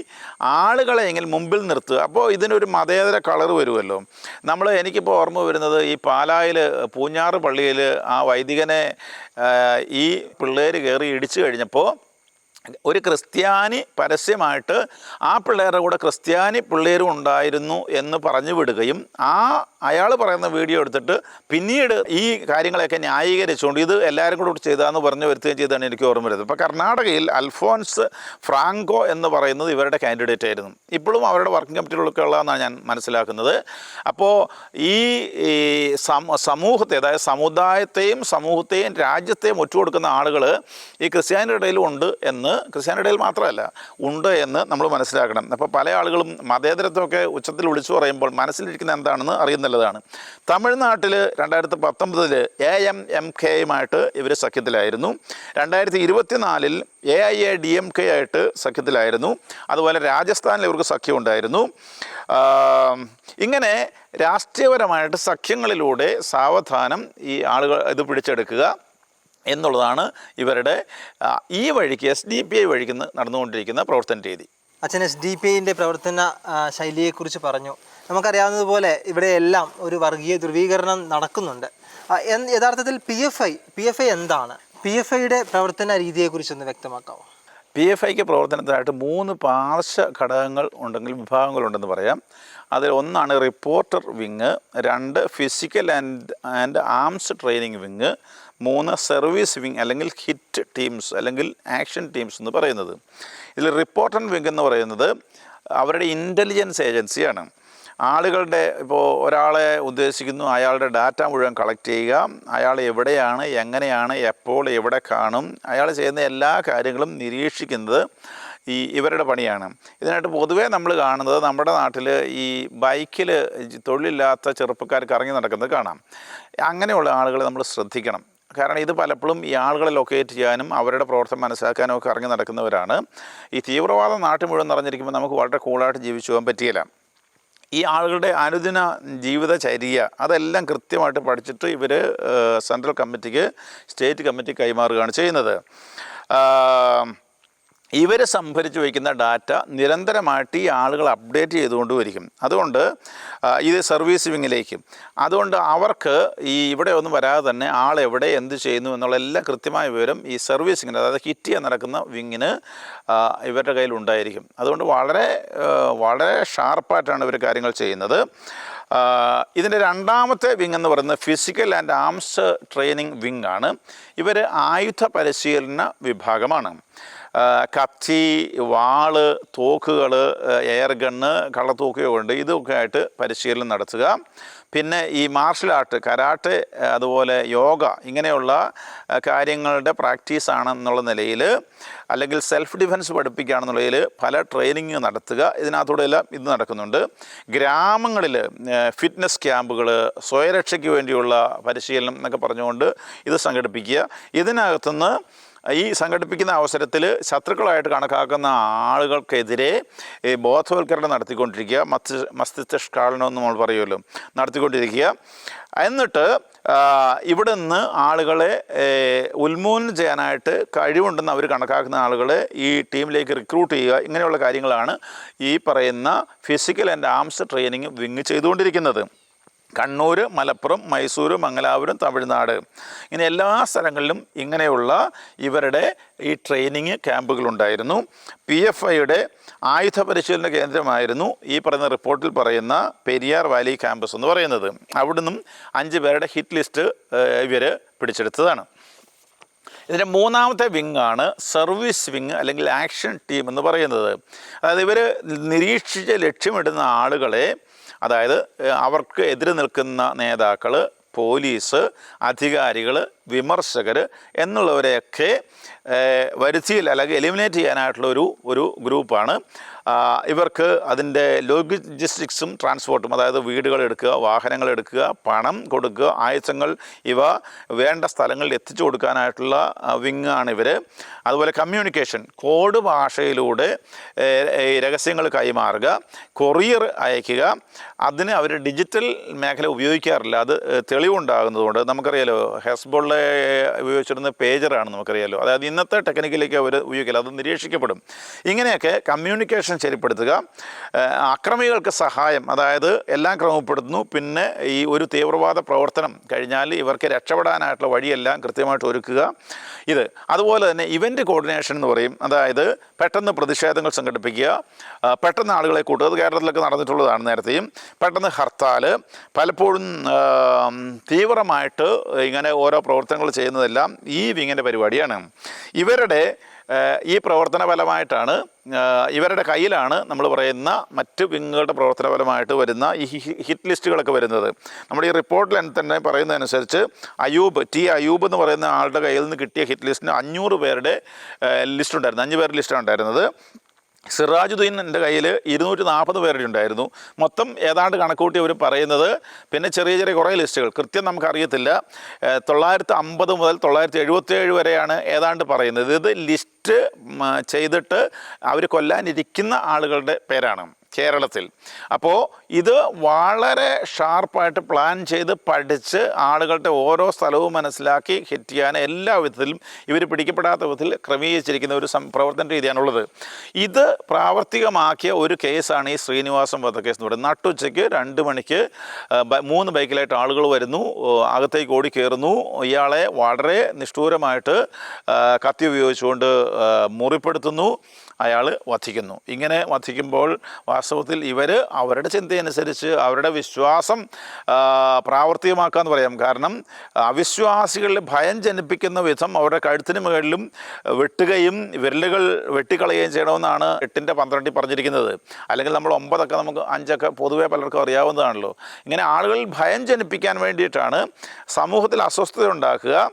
ആളുകളെ എങ്കിൽ മുമ്പിൽ നിർത്തുക. അപ്പോൾ ഇതിനൊരു മതേതര കളർ വരുമല്ലോ. നമ്മൾ എനിക്കിപ്പോൾ ഓർമ്മ വരുന്നത് ഈ പാലായിൽ പൂഞ്ഞാറ് പള്ളിയിൽ ആ വൈദികനെ ഈ പിള്ളേർ കയറി ഇടിച്ചു കഴിഞ്ഞപ്പോൾ ഒരു ക്രിസ്ത്യാനി പരസ്യമായിട്ട് ആ പിള്ളേരുടെ കൂടെ ക്രിസ്ത്യാനി പിള്ളേരും ഉണ്ടായിരുന്നു എന്ന് പറഞ്ഞു വിടുകയും ആ അയാൾ പറയുന്ന വീഡിയോ എടുത്തിട്ട് പിന്നീട് ഈ കാര്യങ്ങളെയൊക്കെ ന്യായീകരിച്ചുകൊണ്ട് ഇത് എല്ലാവരും കൂടെ ചെയ്താന്ന് പറഞ്ഞ് വരുത്തുകയും ചെയ്താണ് എനിക്ക് ഓർമ്മ വരുന്നത്. ഇപ്പോൾ കർണാടകയിൽ അൽഫോൻസ് ഫ്രാങ്കോ എന്ന് പറയുന്നത് ഇവരുടെ കാൻഡിഡേറ്റ് ആയിരുന്നു. ഇപ്പോഴും അവരുടെ വർക്കിംഗ് കമ്മിറ്റികളൊക്കെ ഉള്ളതെന്നാണ് ഞാൻ മനസ്സിലാക്കുന്നത്. അപ്പോൾ ഈ ഈ സമ- സമൂഹത്തെ അതായത് സമുദായത്തെയും സമൂഹത്തെയും രാജ്യത്തെയും ഒറ്റുകൊടുക്കുന്ന ആളുകൾ ഈ ക്രിസ്ത്യാനിയുടെ ഇടയിലും ഉണ്ട് എന്ന് ക്രിസ്ത്യാനിയുടെ ഇടയിൽ മാത്രമല്ല ഉണ്ട് എന്ന് നമ്മൾ മനസ്സിലാക്കണം. അപ്പോൾ പല ആളുകളും മതേതരത്വമൊക്കെ ഉച്ചത്തിൽ വിളിച്ചു പറയുമ്പോൾ മനസ്സിലിരിക്കുന്ന എന്താണെന്ന് അറിയുന്നുള്ളതാണ് തമിഴ്നാട്ടിൽ രണ്ടായിരത്തി പത്തൊമ്പതിൽ എ എം എം കെയുമായിട്ട് ഇവർ സഖ്യത്തിലായിരുന്നു. രണ്ടായിരത്തി ഇരുപത്തിനാലിൽ A I A D M K ആയിട്ട് സഖ്യത്തിലായിരുന്നു. അതുപോലെ രാജസ്ഥാനിൽ ഇവർക്ക് സഖ്യം ഉണ്ടായിരുന്നു ഇങ്ങനെ രാഷ്ട്രീയപരമായിട്ട് സഖ്യങ്ങളിലൂടെ സാവധാനം ഈ ആളുകൾ ഇത് പിടിച്ചെടുക്കുക എന്നുള്ളതാണ് ഇവരുടെ ഈ വഴിക്ക് എസ് ഡി പി ഐ വഴിക്ക് നടന്നുകൊണ്ടിരിക്കുന്ന പ്രവർത്തന രീതി. അച്ഛൻ എസ് ഡി പി ഐന്റെ പ്രവർത്തന ശൈലിയെക്കുറിച്ച് പറഞ്ഞു. നമുക്കറിയാവുന്നതുപോലെ ഇവിടെയെല്ലാം ഒരു വർഗീയ ധ്രുവീകരണം നടക്കുന്നുണ്ട്. യഥാർത്ഥത്തിൽ P F I P F I എന്താണ്? പി എഫ് ഐയുടെ പ്രവർത്തന രീതിയെക്കുറിച്ചൊന്ന് വ്യക്തമാക്കാമോ പി എഫ് ഐക്ക് പ്രവർത്തനത്തിനായിട്ട് മൂന്ന് പാർശ്വ ഘടകങ്ങൾ ഉണ്ടെങ്കിൽ വിഭാഗങ്ങളുണ്ടെന്ന് പറയാം. അതിൽ ഒന്നാണ് റിപ്പോർട്ടർ വിങ് രണ്ട് physical and and arms training wing മൂന്ന് സർവീസ് വിങ് അല്ലെങ്കിൽ ഹിറ്റ് ടീംസ് അല്ലെങ്കിൽ ആക്ഷൻ ടീംസ് എന്ന് പറയുന്നത്. ഇതിൽ റിപ്പോർട്ടർ വിങ് എന്ന് പറയുന്നത് അവരുടെ ഇന്റലിജൻസ് ഏജൻസിയാണ് ആളുകളുടെ ഇപ്പോൾ ഒരാളെ ഉദ്ദേശിക്കുന്നു അയാളുടെ ഡാറ്റ മുഴുവൻ കളക്ട് ചെയ്യുക. അയാൾ എവിടെയാണ് എങ്ങനെയാണ് എപ്പോൾ എവിടെ കാണും. അയാൾ ചെയ്യുന്ന എല്ലാ കാര്യങ്ങളും നിരീക്ഷിക്കുന്നത് ഈ ഇവരുടെ പണിയാണ്. ഇതിനായിട്ട് പൊതുവേ നമ്മൾ കാണുന്നത് നമ്മുടെ നാട്ടിൽ ഈ ബൈക്കിൽ തൊഴിലില്ലാത്ത ചെറുപ്പക്കാർക്ക് ഇറങ്ങി നടക്കുന്നത് കാണാം. അങ്ങനെയുള്ള ആളുകളെ നമ്മൾ ശ്രദ്ധിക്കണം. കാരണം ഇത് പലപ്പോഴും ഈ ആളുകളെ ലൊക്കേറ്റ് ചെയ്യാനും അവരുടെ പ്രവർത്തനം മനസ്സിലാക്കാനും ഒക്കെ ഇറങ്ങി നടക്കുന്നവരാണ്. ഈ തീവ്രവാദം നാട്ടിൽ മുഴുവൻ നിറഞ്ഞിരിക്കുമ്പോൾ നമുക്ക് വളരെ കൂളായിട്ട് ജീവിച്ചു പോകാൻ പറ്റിയില്ല. ഈ ആളുകളുടെ അനുദിന ജീവിതചര്യ അതെല്ലാം കൃത്യമായിട്ട് പഠിച്ചിട്ട് ഇവർ സെൻട്രൽ കമ്മിറ്റിക്ക് സ്റ്റേറ്റ് കമ്മിറ്റി കൈമാറുകയാണ് ചെയ്യുന്നത്. ഇവർ സംഭരിച്ചു വയ്ക്കുന്ന ഡാറ്റ നിരന്തരമായിട്ട് ഈ ആളുകൾ അപ്ഡേറ്റ് ചെയ്തുകൊണ്ട് വരിക്കും അതുകൊണ്ട് ഇത് സർവീസ് വിങ്ങിലേക്ക്. അതുകൊണ്ട് അവർക്ക് ഈ ഇവിടെ ഒന്നും വരാതെ തന്നെ ആൾ എവിടെ എന്ത് ചെയ്യുന്നു എന്നുള്ള എല്ലാ കൃത്യമായ വിവരം ഈ സർവീസ് വിങ്ങിന് അതായത് ഹിറ്റ് ചെയ്യാൻ നടക്കുന്ന വിങ്ങിന് ഇവരുടെ കയ്യിൽ ഉണ്ടായിരിക്കും. അതുകൊണ്ട് വളരെ വളരെ ഷാർപ്പായിട്ടാണ് ഇവർ കാര്യങ്ങൾ ചെയ്യുന്നത്. ഇതിന്റെ രണ്ടാമത്തെ വിങ് എന്ന് പറയുന്നത് physical and arms training wing ആണ് ഇവർ ആയുധ പരിശീലന വിഭാഗമാണ്. കത്തി വാൾ തോക്കുകൾ എയർ ഗണ്ണ് കള്ളത്തോക്കുകൾ കൊണ്ട് ഇതൊക്കെ ആയിട്ട് പരിശീലനം നടത്തുക. പിന്നെ ഈ മാർഷൽ ആർട്ട് കരാട്ടെ അതുപോലെ യോഗ ഇങ്ങനെയുള്ള കാര്യങ്ങളുടെ പ്രാക്ടീസ് ആണെന്നുള്ള നിലയിൽ അല്ലെങ്കിൽ സെൽഫ് ഡിഫെൻസ് പഠിപ്പിക്കുകയാണെന്നുള്ളതിൽ പല ട്രെയിനിങ് നടത്തുക. ഇതിനകത്തൂടെ എല്ലാം ഇത് നടക്കുന്നുണ്ട്. ഗ്രാമങ്ങളിൽ ഫിറ്റ്നസ് ക്യാമ്പുകൾ സ്വയരക്ഷയ്ക്ക് വേണ്ടിയുള്ള പരിശീലനം എന്നൊക്കെ പറഞ്ഞുകൊണ്ട് ഇത് സംഘടിപ്പിക്കുക. ഇതിനകത്തുനിന്ന് ഈ സംഘടിപ്പിക്കുന്ന അവസരത്തിൽ ശത്രുക്കളായിട്ട് കണക്കാക്കുന്ന ആളുകൾക്കെതിരെ ബോധവൽക്കരണം നടത്തിക്കൊണ്ടിരിക്കുക. മസ്തി മസ്തിഷ്കാളനം എന്ന് നമ്മൾ പറയുമല്ലോ. നടത്തിക്കൊണ്ടിരിക്കുക. എന്നിട്ട് ഇവിടെ നിന്ന് ആളുകളെ ഉന്മൂലനം ചെയ്യാനായിട്ട് കഴിവുണ്ടെന്ന് അവർ കണക്കാക്കുന്ന ആളുകളെ ഈ ടീമിലേക്ക് റിക്രൂട്ട് ചെയ്യുക. ഇങ്ങനെയുള്ള കാര്യങ്ങളാണ് ഈ പറയുന്ന physical and arms training wing ചെയ്തുകൊണ്ടിരിക്കുന്നത്. കണ്ണൂർ മലപ്പുറം മൈസൂർ മംഗലാപുരം തമിഴ്നാട്. ഇങ്ങനെ എല്ലാ സ്ഥലങ്ങളിലും ഇങ്ങനെയുള്ള ഇവരുടെ ഈ ട്രെയിനിങ് ക്യാമ്പുകളുണ്ടായിരുന്നു. പി എഫ് ഐയുടെ ആയുധ പരിശീലന കേന്ദ്രമായിരുന്നു ഈ പറയുന്ന റിപ്പോർട്ടിൽ പറയുന്ന പെരിയാർ വാലി ക്യാമ്പസ് എന്ന് പറയുന്നത്. അവിടുന്നും അഞ്ച് പേരുടെ ഹിറ്റ് ലിസ്റ്റ് ഇവർ പിടിച്ചെടുത്തതാണ്. ഇതിന്റെ മൂന്നാമത്തെ വിങ്ങാണ് സർവീസ് വിങ് അല്ലെങ്കിൽ ആക്ഷൻ ടീം എന്ന് പറയുന്നത്. അതായത് ഇവർ നിരീക്ഷിച്ച് ലക്ഷ്യമിടുന്ന ആളുകളെ അതായത് അവർക്ക് എതിരെ നിൽക്കുന്ന നേതാക്കൾ പോലീസ് അധികാരികൾ വിമർശകർ എന്നുള്ളവരെയൊക്കെ വരുത്തിയിൽ അല്ലെങ്കിൽ എലിമിനേറ്റ് ചെയ്യാനായിട്ടുള്ള ഒരു ഒരു ഗ്രൂപ്പാണ്. ഇവർക്ക് അതിന്റെ ലോജിസ്റ്റിക്സും ട്രാൻസ്പോർട്ടും അതായത് വീടുകൾ എടുക്കുക വാഹനങ്ങൾ എടുക്കുക പണം കൊടുക്കുക ആയുധങ്ങൾ ഇവ വേണ്ട സ്ഥലങ്ങളിൽ എത്തിച്ചു കൊടുക്കാനായിട്ടുള്ള വിങ്ങാണ് ഇവർ അതുപോലെ കമ്മ്യൂണിക്കേഷൻ കോഡ് ഭാഷയിലൂടെ രഹസ്യങ്ങൾ കൈമാറുക കൊറിയർ അയക്കുക. അതിന് അവർ ഡിജിറ്റൽ മേഖല ഉപയോഗിക്കാറില്ല. അത് തെളിവുണ്ടാകുന്നതുകൊണ്ട് നമുക്കറിയാലോ ഹെസ്ബോളിലെ ഉപയോഗിച്ചിരുന്ന പേജറാണ് നമുക്കറിയാലോ. അതായത് ഇന്നത്തെ ടെക്നിക്കിലേക്ക് അവർ ഉപയോഗിക്കില്ല അത് നിരീക്ഷിക്കപ്പെടും. ഇങ്ങനെയൊക്കെ കമ്മ്യൂണിക്കേഷൻ ശരിപ്പെടുത്തുക അക്രമികൾക്ക് സഹായം അതായത് എല്ലാം ക്രമപ്പെടുത്തുന്നു പിന്നെ ഈ ഒരു തീവ്രവാദ പ്രവർത്തനം കഴിഞ്ഞാൽ ഇവർക്ക് രക്ഷപ്പെടാനായിട്ടുള്ള വഴിയെല്ലാം കൃത്യമായിട്ട് ഒരുക്കുക. ഇത് അതുപോലെ തന്നെ ഇവന്റ് കോർഡിനേഷൻ എന്ന് പറയും. അതായത് പെട്ടെന്ന് പ്രതിഷേധങ്ങൾ സംഘടിപ്പിക്കുക പെട്ടെന്ന് ആളുകളെ കൂട്ടുക. അത് കേരളത്തിലൊക്കെ നടന്നിട്ടുള്ളതാണ് നേരത്തെയും. പെട്ടെന്ന് ഹർത്താൽ പലപ്പോഴും തീവ്രമായിട്ട് ഇങ്ങനെ ഓരോ പ്രവർത്തനങ്ങൾ ചെയ്യുന്നതെല്ലാം ഈ വിങ്ങിന്റെ പരിപാടിയാണ്. ഇവരുടെ ഈ പ്രവർത്തന ഫലമായിട്ടാണ് ഇവരുടെ കയ്യിലാണ് നമ്മൾ പറയുന്ന മറ്റ് വിങ്ങുകളുടെ പ്രവർത്തന ഫലമായിട്ട് വരുന്ന ഈ ഹിറ്റ് ലിസ്റ്റുകളൊക്കെ വരുന്നത്. നമ്മുടെ ഈ റിപ്പോർട്ടിൽ തന്നെ പറയുന്നതനുസരിച്ച് അയൂബ് ടി അയൂബ് എന്ന് പറയുന്ന ആളുടെ കയ്യിൽ നിന്ന് കിട്ടിയ ഹിറ്റ് ലിസ്റ്റിന് അഞ്ഞൂറ് പേരുടെ ലിസ്റ്റ് ഉണ്ടായിരുന്നു അഞ്ച് പേരുടെ ലിസ്റ്റാണ് ഉണ്ടായിരുന്നത്. സിറാജുദ്ദീൻ എന്റെ കയ്യിൽ ഇരുന്നൂറ്റി നാൽപ്പത് പേരുടെ ഉണ്ടായിരുന്നു. മൊത്തം ഏതാണ്ട് കണക്കൂട്ടി അവർ പറയുന്നത് പിന്നെ ചെറിയ ചെറിയ കുറേ ലിസ്റ്റുകൾ. കൃത്യം നമുക്കറിയത്തില്ല. തൊള്ളായിരത്തി അമ്പത് മുതൽ തൊള്ളായിരത്തി എഴുപത്തേഴ് വരെയാണ് ഏതാണ്ട് പറയുന്നത്. ഇത് ലിസ്റ്റ് ചെയ്തിട്ട് അവർ കൊല്ലാനിരിക്കുന്ന ആളുകളുടെ പേരാണ്. കേരളത്തിൽ. അപ്പോൾ ഇത് വളരെ ഷാർപ്പായിട്ട് പ്ലാൻ ചെയ്ത് പഠിച്ച് ആളുകളുടെ ഓരോ സ്ഥലവും മനസ്സിലാക്കി ഹിറ്റ് ചെയ്യാൻ എല്ലാ വിധത്തിലും ഇവർ പിടിക്കപ്പെടാത്ത വിധത്തിൽ ക്രമീകരിച്ചിരിക്കുന്ന ഒരു പ്രവർത്തന രീതിയാണുള്ളത്. ഇത് പ്രാവർത്തികമാക്കിയ ഒരു കേസാണ് ഈ ശ്രീനിവാസം വധക്കേസ് എന്ന് പറയുന്നത്. നട്ടുച്ചയ്ക്ക് രണ്ട് മണിക്ക് മൂന്ന് ബൈക്കിലായിട്ട് ആളുകൾ വരുന്നു അകത്തേക്ക് ഓടി കയറുന്നു ഇയാളെ വളരെ നിഷ്ഠൂരമായിട്ട് കത്തി ഉപയോഗിച്ചുകൊണ്ട് മുറിപ്പെടുത്തുന്നു. അയാൾ വധിക്കുന്നു. ഇങ്ങനെ വധിക്കുമ്പോൾ വാസ്തവത്തിൽ ഇവർ അവരുടെ ചിന്തയനുസരിച്ച് അവരുടെ വിശ്വാസം പ്രാവർത്തികമാക്കാമെന്ന് പറയാം. കാരണം അവിശ്വാസികളിൽ ഭയം ജനിപ്പിക്കുന്ന വിധം അവരുടെ കഴുത്തിന് മുകളിലും വെട്ടുകയും വിരലുകൾ വെട്ടിക്കളയുകയും ചെയ്യണമെന്നാണ് എട്ടിന്റെ പന്ത്രണ്ടിൽ പറഞ്ഞിരിക്കുന്നത്. അല്ലെങ്കിൽ നമ്മൾ ഒമ്പതൊക്കെ നമുക്ക് അഞ്ചൊക്കെ പൊതുവേ പലർക്കും അറിയാവുന്നതാണല്ലോ. ഇങ്ങനെ ആളുകളിൽ ഭയം ജനിപ്പിക്കാൻ വേണ്ടിയിട്ടാണ് സമൂഹത്തിൽ അസ്വസ്ഥത ഉണ്ടാക്കുക.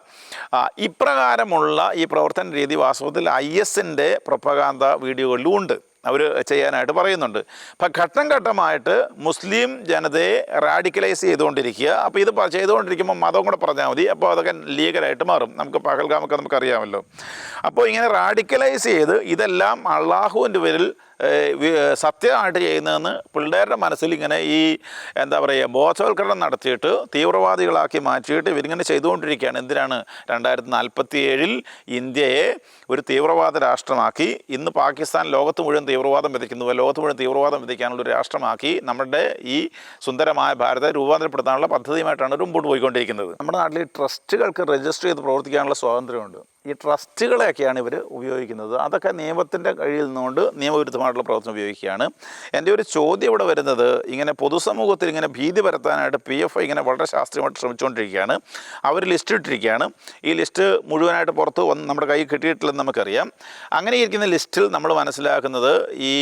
ഇപ്രകാരമുള്ള ഈ പ്രവർത്തന രീതി വാസ്തവത്തിൽ ഐ എസിന്റെ പ്രൊപ്പകാന്ത വീഡിയോകളിലും ഉണ്ട് അവർ ചെയ്യാനായിട്ട് പറയുന്നുണ്ട്. അപ്പം ഘട്ടം ഘട്ടമായിട്ട് മുസ്ലിം ജനതയെ റാഡിക്കലൈസ് ചെയ്തുകൊണ്ടിരിക്കുക. അപ്പോൾ ഇത് ചെയ്തുകൊണ്ടിരിക്കുമ്പോൾ മതം കൂടെ പറഞ്ഞാൽ മതി. അപ്പോൾ അതൊക്കെ ലീഗലായിട്ട് മാറും. നമുക്ക് പകൽഗാമൊക്കെ നമുക്കറിയാമല്ലോ. അപ്പോൾ ഇങ്ങനെ റാഡിക്കലൈസ് ചെയ്ത് ഇതെല്ലാം അള്ളാഹുവിന്റെ പേരിൽ സത്യമായിട്ട് ചെയ്യുന്നതെന്ന് പിള്ളേരുടെ മനസ്സിൽ ഇങ്ങനെ ഈ എന്താ പറയുക ബോധവൽക്കരണം നടത്തിയിട്ട് തീവ്രവാദികളാക്കി മാറ്റിയിട്ട് ഇവരിങ്ങനെ ചെയ്തുകൊണ്ടിരിക്കുകയാണ്. എന്തിനാണ്? രണ്ടായിരത്തി നാൽപ്പത്തി ഏഴിൽ ഇന്ത്യയെ ഒരു തീവ്രവാദ രാഷ്ട്രമാക്കി ഇന്ന് പാകിസ്ഥാൻ ലോകത്ത് മുഴുവൻ തീവ്രവാദം വിതയ്ക്കുന്നു. ലോകത്ത് മുഴുവൻ തീവ്രവാദം വിതയ്ക്കാനുള്ള ഒരു രാഷ്ട്രമാക്കി നമ്മുടെ ഈ സുന്ദരമായ ഭാരതത്തെ രൂപാന്തരപ്പെടുത്താനുള്ള പദ്ധതിയുമായിട്ടാണ് മുമ്പോട്ട് പോയിക്കൊണ്ടിരിക്കുന്നത്. നമ്മുടെ നാട്ടിൽ ട്രസ്റ്റുകൾക്ക് രജിസ്റ്റർ ചെയ്ത് പ്രവർത്തിക്കാനുള്ള സ്വാതന്ത്ര്യമുണ്ട്. ഈ ട്രസ്റ്റുകളെയൊക്കെയാണ് ഇവർ ഉപയോഗിക്കുന്നത്. അതൊക്കെ നിയമത്തിന്റെ കീഴിൽ നിന്നുകൊണ്ട് നിയമവിരുദ്ധമായിട്ടുള്ള പ്രവർത്തനം ഉപയോഗിക്കുകയാണ്. എന്റെ ഒരു ചോദ്യം ഇവിടെ വരുന്നത് ഇങ്ങനെ പൊതുസമൂഹത്തിൽ ഇങ്ങനെ ഭീതി പരത്താനായിട്ട് പി എഫ് ഐ ഇങ്ങനെ വളരെ ശാസ്ത്രീയമായിട്ട് ശ്രമിച്ചുകൊണ്ടിരിക്കുകയാണ്. അവർ ലിസ്റ്റ് ഇട്ടിരിക്കുകയാണ്. ഈ ലിസ്റ്റ് മുഴുവനായിട്ട് പുറത്ത് വന്ന് നമ്മുടെ കയ്യിൽ കിട്ടിയിട്ടില്ലെന്ന് നമുക്കറിയാം. അങ്ങനെ ഇരിക്കുന്ന ലിസ്റ്റിൽ നമ്മൾ മനസ്സിലാക്കുന്നത് ഈ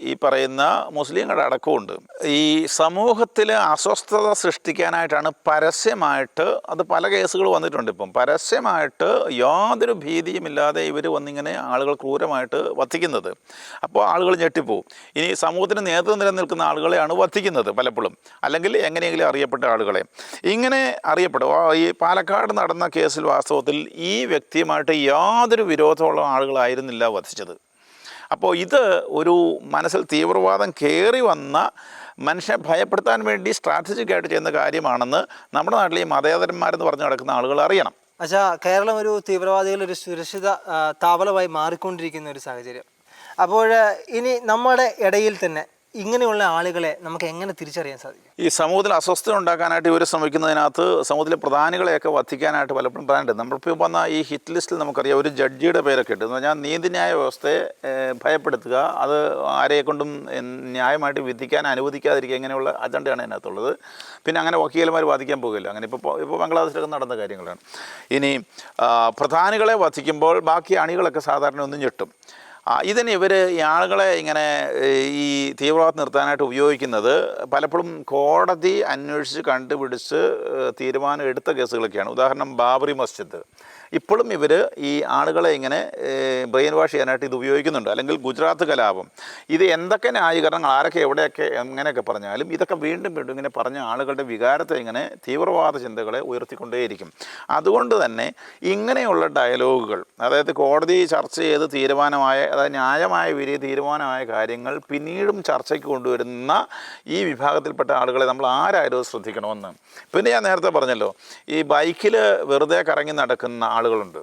ഈ പറയുന്ന മുസ്ലിങ്ങളുടെ അടക്കമുണ്ട്. ഈ സമൂഹത്തിൽ അസ്വസ്ഥത സൃഷ്ടിക്കാനായിട്ടാണ് പരസ്യമായിട്ട് അത് പല കേസുകൾ വന്നിട്ടുണ്ട് ഇപ്പം. പരസ്യമായിട്ട് യാതൊരു ഭീതിയുമില്ലാതെ ഇവർ വന്നിങ്ങനെ ആളുകൾ ക്രൂരമായിട്ട് വധിക്കുന്നത്. അപ്പോൾ ആളുകൾ ഞെട്ടിപ്പോവും. ഇനി സമൂഹത്തിന് നേതൃത്വം നിലനിൽക്കുന്ന ആളുകളെയാണ് വധിക്കുന്നത് പലപ്പോഴും. അല്ലെങ്കിൽ എങ്ങനെയെങ്കിലും അറിയപ്പെട്ട ആളുകളെ. ഇങ്ങനെ അറിയപ്പെടും. ഈ പാലക്കാട് നടന്ന കേസിൽ വാസ്തവത്തിൽ ഈ വ്യക്തിയുമായിട്ട് യാതൊരു വിരോധമുള്ള ആളുകളായിരുന്നില്ല വധിച്ചത്. അപ്പോൾ ഇത് ഒരു മനസ്സിൽ തീവ്രവാദം കയറി വന്ന മനുഷ്യനെ ഭയപ്പെടുത്താൻ വേണ്ടി സ്ട്രാറ്റജിക്കായിട്ട് ചെയ്യുന്ന കാര്യമാണെന്ന് നമ്മുടെ നാട്ടിലെ ഈ മതേതരന്മാരെന്ന് പറഞ്ഞു നടക്കുന്ന ആളുകൾ അറിയണം. അച്ഛാ കേരളം ഒരു തീവ്രവാദികളുടെ ഒരു സുരക്ഷിത താവളമായി മാറിക്കൊണ്ടിരിക്കുന്ന ഒരു സാഹചര്യം. അപ്പോൾ ഇനി നമ്മുടെ ഇടയിൽ തന്നെ ഇങ്ങനെയുള്ള ആളുകളെ നമുക്ക് എങ്ങനെ തിരിച്ചറിയാൻ സാധിക്കും? ഈ സമൂഹത്തിൽ അസ്വസ്ഥത ഉണ്ടാക്കാനായിട്ട് ഇവർ ശ്രമിക്കുന്നതിനകത്ത് സമൂഹത്തിലെ പ്രധാനികളെയൊക്കെ വധിക്കാനായിട്ട് പലപ്പോഴും പറയാനുണ്ട്. നമ്മളിപ്പോൾ വന്ന ഈ ഹിറ്റ് ലിസ്റ്റിൽ നമുക്കറിയാം ഒരു ജഡ്ജിയുടെ പേരൊക്കെ ഉണ്ട്. എന്ന് പറഞ്ഞാൽ നീതിന്യായ വ്യവസ്ഥയെ ഭയപ്പെടുത്തുക അത് ആരെയെ കൊണ്ടും ഏഹ്, ന്യായമായിട്ട് വിധിക്കാൻ അനുവദിക്കാതിരിക്കുക ഇങ്ങനെയുള്ള അജണ്ടയാണ് അതിനകത്തുള്ളത് പിന്നെ അങ്ങനെ വക്കീലന്മാർ വാദിക്കാൻ പോകില്ല. അങ്ങനെ ഇപ്പോൾ ഇപ്പോൾ ബംഗ്ലാദേശിലൊക്കെ നടന്ന കാര്യങ്ങളാണ്. ഇനി പ്രധാനികളെ വധിക്കുമ്പോൾ ബാക്കി അണികളൊക്കെ സാധാരണ ഒന്നും ഞെട്ടും. ഇതിന് ഇവർ ഈ ആളുകളെ ഇങ്ങനെ ഈ തീവ്രവാദം നിർത്താനായിട്ട് ഉപയോഗിക്കുന്നത് പലപ്പോഴും കോടതി അന്വേഷിച്ച് കണ്ടുപിടിച്ച് തീരുമാനം എടുത്ത കേസുകളൊക്കെയാണ്. ഉദാഹരണം ബാബറി മസ്ജിദ്. ഇപ്പോഴും ഇവർ ഈ ആളുകളെ ഇങ്ങനെ ബ്രെയിൻ വാഷ് ചെയ്യാനായിട്ട് ഇത് ഉപയോഗിക്കുന്നുണ്ട്. അല്ലെങ്കിൽ ഗുജറാത്ത് കലാപം. ഇത് എന്തൊക്കെ ന്യായീകരണങ്ങൾ ആരൊക്കെ എവിടെയൊക്കെ എങ്ങനെയൊക്കെ പറഞ്ഞാലും ഇതൊക്കെ വീണ്ടും വീണ്ടും ഇങ്ങനെ പറഞ്ഞ ആളുകളുടെ വികാരത്തെ ഇങ്ങനെ തീവ്രവാദ ചിന്തകളെ ഉയർത്തിക്കൊണ്ടേയിരിക്കും. അതുകൊണ്ട് തന്നെ ഇങ്ങനെയുള്ള ഡയലോഗുകൾ അതായത് കോടതി ചർച്ച ചെയ്ത് തീരുമാനമായ അതായത് ന്യായമായ വിധി തീരുമാനമായ കാര്യങ്ങൾ പിന്നീടും ചർച്ചയ്ക്ക് കൊണ്ടുവരുന്ന ഈ വിഭാഗത്തിൽപ്പെട്ട ആളുകളെ നമ്മൾ ആരായാലും ശ്രദ്ധിക്കണമെന്ന്. പിന്നെ ഞാൻ നേരത്തെ പറഞ്ഞല്ലോ ഈ ബൈക്കിൽ വെറുതെ കറങ്ങി നടക്കുന്ന ആളുകളുണ്ട്.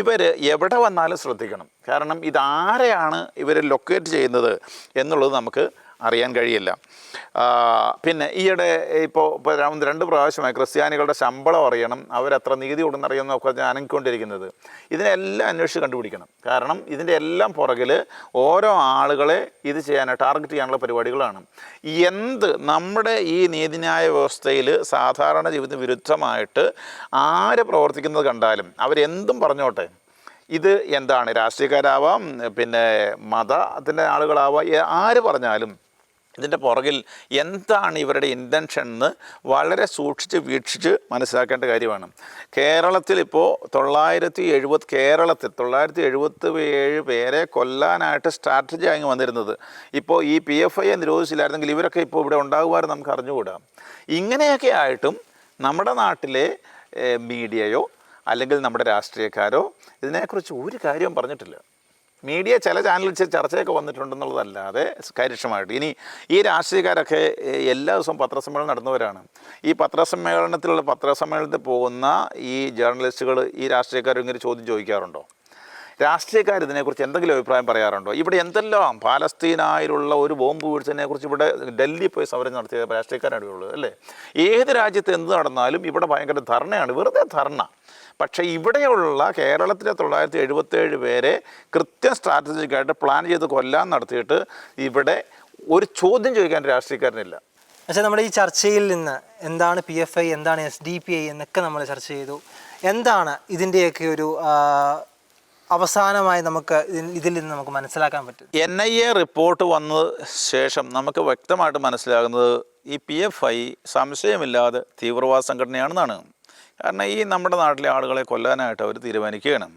ഇവർ എവിടെ വന്നാലും ശ്രദ്ധിക്കണം. കാരണം ഇതാരെയാണ് ഇവർ ലൊക്കേറ്റ് ചെയ്യുന്നത് എന്നുള്ളത് നമുക്ക് അറിയാൻ കഴിയില്ല. പിന്നെ ഈയിടെ ഇപ്പോൾ ഇപ്പോൾ രണ്ട് രണ്ട് പ്രാവശ്യമായി ക്രിസ്ത്യാനികളുടെ ശമ്പളം അറിയണം അവരെത്ര നികുതി കൊടുക്കുന്നറിയുന്നതൊക്കെ ഞാൻ അനങ്ങിക്കൊണ്ടിരിക്കുന്നത് ഇതിനെല്ലാം അന്വേഷിച്ച് കണ്ടുപിടിക്കണം. കാരണം ഇതിന്റെ എല്ലാം പുറകിൽ ഓരോ ആളുകളെ ഇത് ചെയ്യാൻ ടാർഗറ്റ് ചെയ്യാനുള്ള പരിപാടികളാണ്. എന്ത് നമ്മുടെ ഈ നീതിന്യായ വ്യവസ്ഥയിൽ സാധാരണ ജീവിതത്തിന് വിരുദ്ധമായിട്ട് ആര് പ്രവർത്തിക്കുന്നത് കണ്ടാലും അവരെന്തും പറഞ്ഞോട്ടെ. ഇത് എന്താണ് രാഷ്ട്രീയക്കാരാവാം പിന്നെ മതത്തിന്റെ ആളുകളാവാം ആര് പറഞ്ഞാലും ഇതിന്റെ പുറകിൽ എന്താണ് ഇവരുടെ ഇന്റൻഷൻ എന്ന് വളരെ സൂക്ഷിച്ച് വീക്ഷിച്ച് മനസ്സിലാക്കേണ്ട കാര്യമാണ്. കേരളത്തിൽ ഇപ്പോൾ തൊള്ളായിരത്തി എഴുപത് കേരളത്തിൽ തൊള്ളായിരത്തി എഴുപത്തി ഏഴ് പേരെ കൊല്ലാനായിട്ട് സ്ട്രാറ്റജി ആയി വന്നിരുന്നത്. ഇപ്പോൾ ഈ പി എഫ് ഐയെ നിരോധിച്ചില്ലായിരുന്നെങ്കിൽ ഇവരൊക്കെ ഇപ്പോൾ ഇവിടെ ഉണ്ടാകുമായിരുന്നു നമുക്ക് അറിഞ്ഞുകൂടാ. ഇങ്ങനെയൊക്കെ ആയിട്ടും നമ്മുടെ നാട്ടിലെ മീഡിയയോ അല്ലെങ്കിൽ നമ്മുടെ രാഷ്ട്രീയക്കാരോ ഇതിനെക്കുറിച്ച് ഒരു കാര്യവും പറഞ്ഞിട്ടില്ല. മീഡിയ ചില ചാനലിൽ ചർച്ചയൊക്കെ വന്നിട്ടുണ്ടെന്നുള്ളതല്ലാതെ കാര്യക്ഷമമായിട്ട്. ഇനി ഈ രാഷ്ട്രീയക്കാരൊക്കെ എല്ലാ ദിവസവും പത്രസമ്മേളനം നടന്നവരാണ്. ഈ പത്രസമ്മേളനത്തിലുള്ള പത്രസമ്മേളനത്തിൽ പോകുന്ന ഈ ജേർണലിസ്റ്റുകൾ ഈ രാഷ്ട്രീയക്കാർ ഇങ്ങനെ ചോദ്യം ചോദിക്കാറുണ്ടോ? രാഷ്ട്രീയക്കാർ ഇതിനെക്കുറിച്ച് എന്തെങ്കിലും അഭിപ്രായം പറയാറുണ്ടോ? ഇവിടെ എന്തെല്ലാം പാലസ്തീനായിലുള്ള ഒരു ബോംബ് വീഴ്ചതിനെക്കുറിച്ച് ഇവിടെ ഡൽഹി പോയി സമരം നടത്തിയ രാഷ്ട്രീയക്കാരാണ് ഉള്ളത് അല്ലേ? ഏത് രാജ്യത്ത് എന്ത് നടന്നാലും ഇവിടെ ഭയങ്കര ധർണയാണ്. വെറുതെ ധർണ. പക്ഷേ ഇവിടെയുള്ള കേരളത്തിലെ തൊള്ളായിരത്തി എഴുപത്തേഴ് പേരെ കൃത്യം സ്ട്രാറ്റജിക്കായിട്ട് പ്ലാൻ ചെയ്ത് കൊല്ലാൻ നടത്തിയിട്ട് ഇവിടെ ഒരു ചോദ്യം ചോദിക്കാൻ രാഷ്ട്രീയക്കാരനില്ല. പക്ഷേ നമ്മുടെ ഈ ചർച്ചയിൽ നിന്ന് എന്താണ് പി എഫ് ഐ എന്താണ് എസ് ഡി പി ഐ എന്നൊക്കെ നമ്മൾ ചർച്ച ചെയ്തു. എന്താണ് ഇതിന്റെയൊക്കെ ഒരു അവസാനമായി നമുക്ക് ഇതിൽ നിന്ന് നമുക്ക് മനസ്സിലാക്കാൻ പറ്റും എൻ ഐ എ റിപ്പോർട്ട് വന്ന ശേഷം നമുക്ക് വ്യക്തമായിട്ട് മനസ്സിലാകുന്നത് ഈ പി എഫ് ഐ സംശയമില്ലാതെ തീവ്രവാദ സംഘടനയാണെന്നാണ്. കാരണം ഈ നമ്മുടെ നാട്ടിലെ ആളുകളെ കൊല്ലാനായിട്ട് അവർ തീരുമാനിക്കുകയാണ്.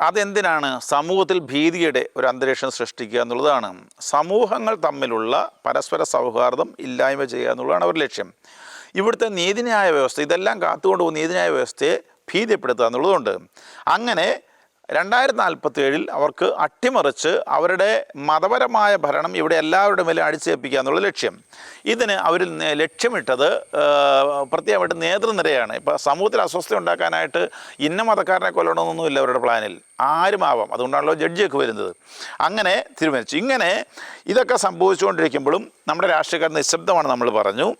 അതെന്തിനാണ് സമൂഹത്തിൽ ഭീതിയുടെ ഒരു അന്തരീക്ഷം സൃഷ്ടിക്കുക എന്നുള്ളതാണ്. സമൂഹങ്ങൾ തമ്മിലുള്ള പരസ്പര സൗഹാർദ്ദം ഇല്ലായ്മ ചെയ്യുക എന്നുള്ളതാണ് അവരുടെ ലക്ഷ്യം. ഇവിടുത്തെ നീതിന്യായ വ്യവസ്ഥ ഇതെല്ലാം കാത്തുകൊണ്ട് പോകുന്ന നീതിന്യായ വ്യവസ്ഥയെ ഭീതിപ്പെടുത്തുക എന്നുള്ളതുകൊണ്ട് അങ്ങനെ രണ്ടായിരത്തി നാൽപ്പത്തി ഏഴിൽ അവർക്ക് അട്ടിമറിച്ച് അവരുടെ മതപരമായ ഭരണം ഇവിടെ എല്ലാവരുടെ മേലും അടിച്ചേൽപ്പിക്കുക എന്നുള്ള ലക്ഷ്യം. ഇതിന് അവർ ലക്ഷ്യമിട്ടത് പ്രത്യേകമായിട്ട് നേതൃനിരയാണ്. ഇപ്പോൾ സമൂഹത്തിൽ അസ്വസ്ഥ ഉണ്ടാക്കാനായിട്ട് ഇന്ന മതക്കാരനെ കൊല്ലണമെന്നൊന്നുമില്ല അവരുടെ പ്ലാനിൽ. ആരുമാവാം. അതുകൊണ്ടാണല്ലോ ജഡ്ജിയൊക്കെ വരുന്നത്. അങ്ങനെ തീരുമാനിച്ചു. ഇങ്ങനെ ഇതൊക്കെ സംഭവിച്ചുകൊണ്ടിരിക്കുമ്പോഴും നമ്മുടെ രാഷ്ട്രീയക്കാർ നിശബ്ദമാണ് നമ്മൾ പറഞ്ഞു.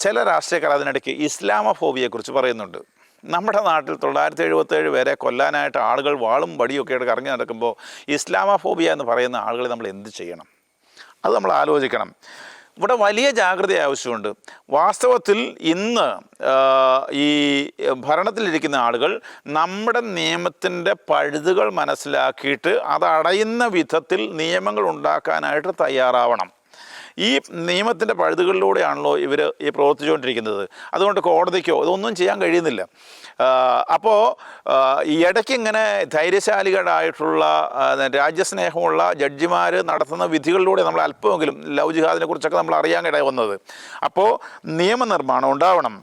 ചില രാഷ്ട്രീയക്കാർ അതിനിടയ്ക്ക് ഇസ്ലാമഫോബിയെക്കുറിച്ച് പറയുന്നുണ്ട്. നമ്മുടെ നാട്ടിൽ തൊള്ളായിരത്തി എഴുപത്തേഴ് പേരെ കൊല്ലാനായിട്ട് ആളുകൾ വാളും വടിയൊക്കെ ആയിട്ട് കറങ്ങി നടക്കുമ്പോൾ ഇസ്ലാമോഫോബിയ എന്ന് പറയുന്ന ആളുകളെ നമ്മൾ എന്ത് ചെയ്യണം? അത് നമ്മൾ ആലോചിക്കണം. ഇവിടെ വലിയ ജാഗ്രത ആവശ്യമുണ്ട്. വാസ്തവത്തിൽ ഇന്ന് ഈ ഭരണത്തിലിരിക്കുന്ന ആളുകൾ നമ്മുടെ നിയമത്തിന്റെ പഴുതുകൾ മനസ്സിലാക്കിയിട്ട് അത് അടയുന്ന വിധത്തിൽ നിയമങ്ങൾ ഉണ്ടാക്കാനായിട്ട് തയ്യാറാവണം. ഈ നിയമത്തിന്റെ പഴുതുകളിലൂടെയാണല്ലോ ഇവർ ഈ പ്രവർത്തിച്ചുകൊണ്ടിരിക്കുന്നത്. അതുകൊണ്ട് കോടതിക്കോ ഇതൊന്നും ചെയ്യാൻ കഴിയുന്നില്ല. അപ്പോൾ ഈ ഇടയ്ക്ക് ഇങ്ങനെ ധൈര്യശാലികളായിട്ടുള്ള രാജ്യസ്നേഹമുള്ള ജഡ്ജിമാർ നടത്തുന്ന വിധികളിലൂടെ നമ്മൾ അല്പമെങ്കിലും ലവ് ജിഹാദിനെ കുറിച്ചൊക്കെ നമ്മൾ അറിയാൻ ഇട വന്നത്. അപ്പോൾ നിയമനിർമ്മാണം ഉണ്ടാവണം.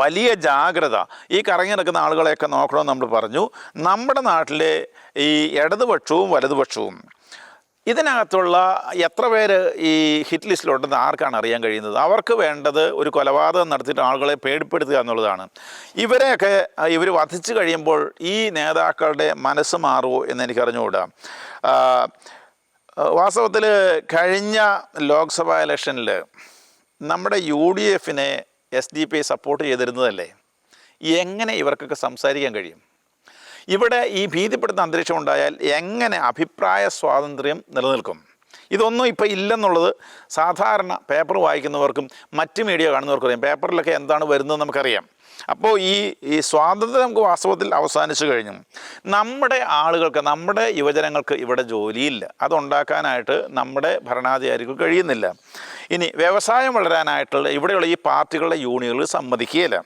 വലിയ ജാഗ്രത. ഈ കറങ്ങി നടക്കുന്ന ആളുകളെയൊക്കെ നോക്കണമെന്ന് നമ്മൾ പറഞ്ഞു. നമ്മുടെ നാട്ടിലെ ഈ ഇടതുപക്ഷവും വലതുപക്ഷവും ഇതിനകത്തുള്ള എത്ര പേര് ഈ ഹിറ്റ് ലിസ്റ്റിലുണ്ടെന്ന് ആർക്കാണ് അറിയാൻ കഴിയുന്നത്? അവർക്ക് വേണ്ടത് ഒരു കൊലപാതകം നടത്തിയിട്ട് ആളുകളെ പേടിപ്പെടുത്തുക എന്നുള്ളതാണ്. ഇവരെയൊക്കെ ഇവർ വധിച്ചു കഴിയുമ്പോൾ ഈ നേതാക്കളുടെ മനസ്സ് മാറുമോ എന്ന് എനിക്ക് അറിഞ്ഞുകൂടാ. വാസ്തവത്തിൽ കഴിഞ്ഞ ലോക്സഭാ ഇലക്ഷനിൽ നമ്മുടെ യു ഡി എഫിനെ എസ് ഡി പി സപ്പോർട്ട് ചെയ്തിരുന്നതല്ലേ? എങ്ങനെ ഇവർക്കൊക്കെ സംസാരിക്കാൻ കഴിയും? ഇവിടെ ഈ ഭീതിപ്പെടുത്തുന്ന അന്തരീക്ഷം ഉണ്ടായാൽ എങ്ങനെ അഭിപ്രായ സ്വാതന്ത്ര്യം നിലനിൽക്കും? ഇതൊന്നും ഇപ്പോൾ ഇല്ലെന്നുള്ളത് സാധാരണ പേപ്പർ വായിക്കുന്നവർക്കും മറ്റ് മീഡിയ കാണുന്നവർക്കും അറിയാം. പേപ്പറിലൊക്കെ എന്താണ് വരുന്നത് നമുക്കറിയാം. അപ്പോൾ ഈ ഈ സ്വാതന്ത്ര്യം നമുക്ക് വാസ്തവത്തിൽ അവസാനിച്ചു കഴിഞ്ഞു. നമ്മുടെ ആളുകൾക്ക് നമ്മുടെ യുവജനങ്ങൾക്ക് ഇവിടെ ജോലിയില്ല. അതുണ്ടാക്കാനായിട്ട് നമ്മുടെ ഭരണാധികാരികൾക്ക് കഴിയുന്നില്ല. ഇനി വ്യവസായം വളരാനായിട്ടുള്ള ഇവിടെയുള്ള ഈ പാർട്ടികളുടെ യൂണിയനുകൾ സമ്മതിക്കുകയില്ല.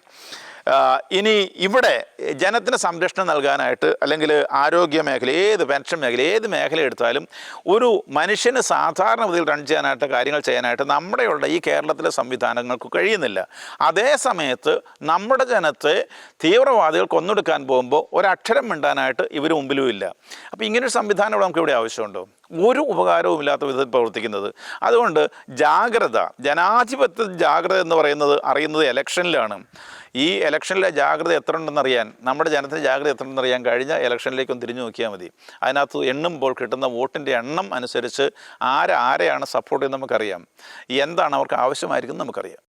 ഇനി ഇവിടെ ജനത്തിന് സംരക്ഷണം നൽകാനായിട്ട് അല്ലെങ്കിൽ ആരോഗ്യ മേഖല ഏത് പെൻഷൻ മേഖല ഏത് മേഖല എടുത്താലും ഒരു മനുഷ്യന് സാധാരണ ഗതിയിൽ റൺ ചെയ്യാനായിട്ട് കാര്യങ്ങൾ ചെയ്യാനായിട്ട് നമ്മുടെയുള്ള ഈ കേരളത്തിലെ സംവിധാനങ്ങൾക്ക് കഴിയുന്നില്ല. അതേ സമയത്ത് നമ്മുടെ ജനത്തെ തീവ്രവാദികൾ കൊന്നെടുക്കാൻ പോകുമ്പോൾ ഒരക്ഷരം മിണ്ടാനായിട്ട് ഇവർ മുമ്പിലും ഇല്ല. അപ്പോൾ ഇങ്ങനൊരു സംവിധാനം ഇവിടെ നമുക്ക് ഇവിടെ ആവശ്യമുണ്ടോ? ഒരു ഉപകാരവും ഇല്ലാത്ത വിധത്തിൽ പ്രവർത്തിക്കുന്നത്. അതുകൊണ്ട് ജാഗ്രത ജനാധിപത്യ ജാഗ്രത എന്ന് പറയുന്നത് അറിയുന്നത് ഇലക്ഷനിലാണ്. ഈ ഇലക്ഷനിലെ ജാഗ്രത എത്ര ഉണ്ടെന്നറിയാൻ നമ്മുടെ ജനത്തിന് ജാഗ്രത എത്ര ഉണ്ടെന്നറിയാൻ കഴിഞ്ഞ ഇലക്ഷനിലേക്കൊന്ന് തിരിഞ്ഞു നോക്കിയാൽ മതി. അതിനകത്ത് എണ്ണുമ്പോൾ കിട്ടുന്ന വോട്ടിന്റെ എണ്ണം അനുസരിച്ച് ആരാരെയാണ് സപ്പോർട്ട് ചെയ്യുന്നത് നമുക്കറിയാം. എന്താണ് അവർക്ക് ആവശ്യമായിരിക്കും നമുക്കറിയാം.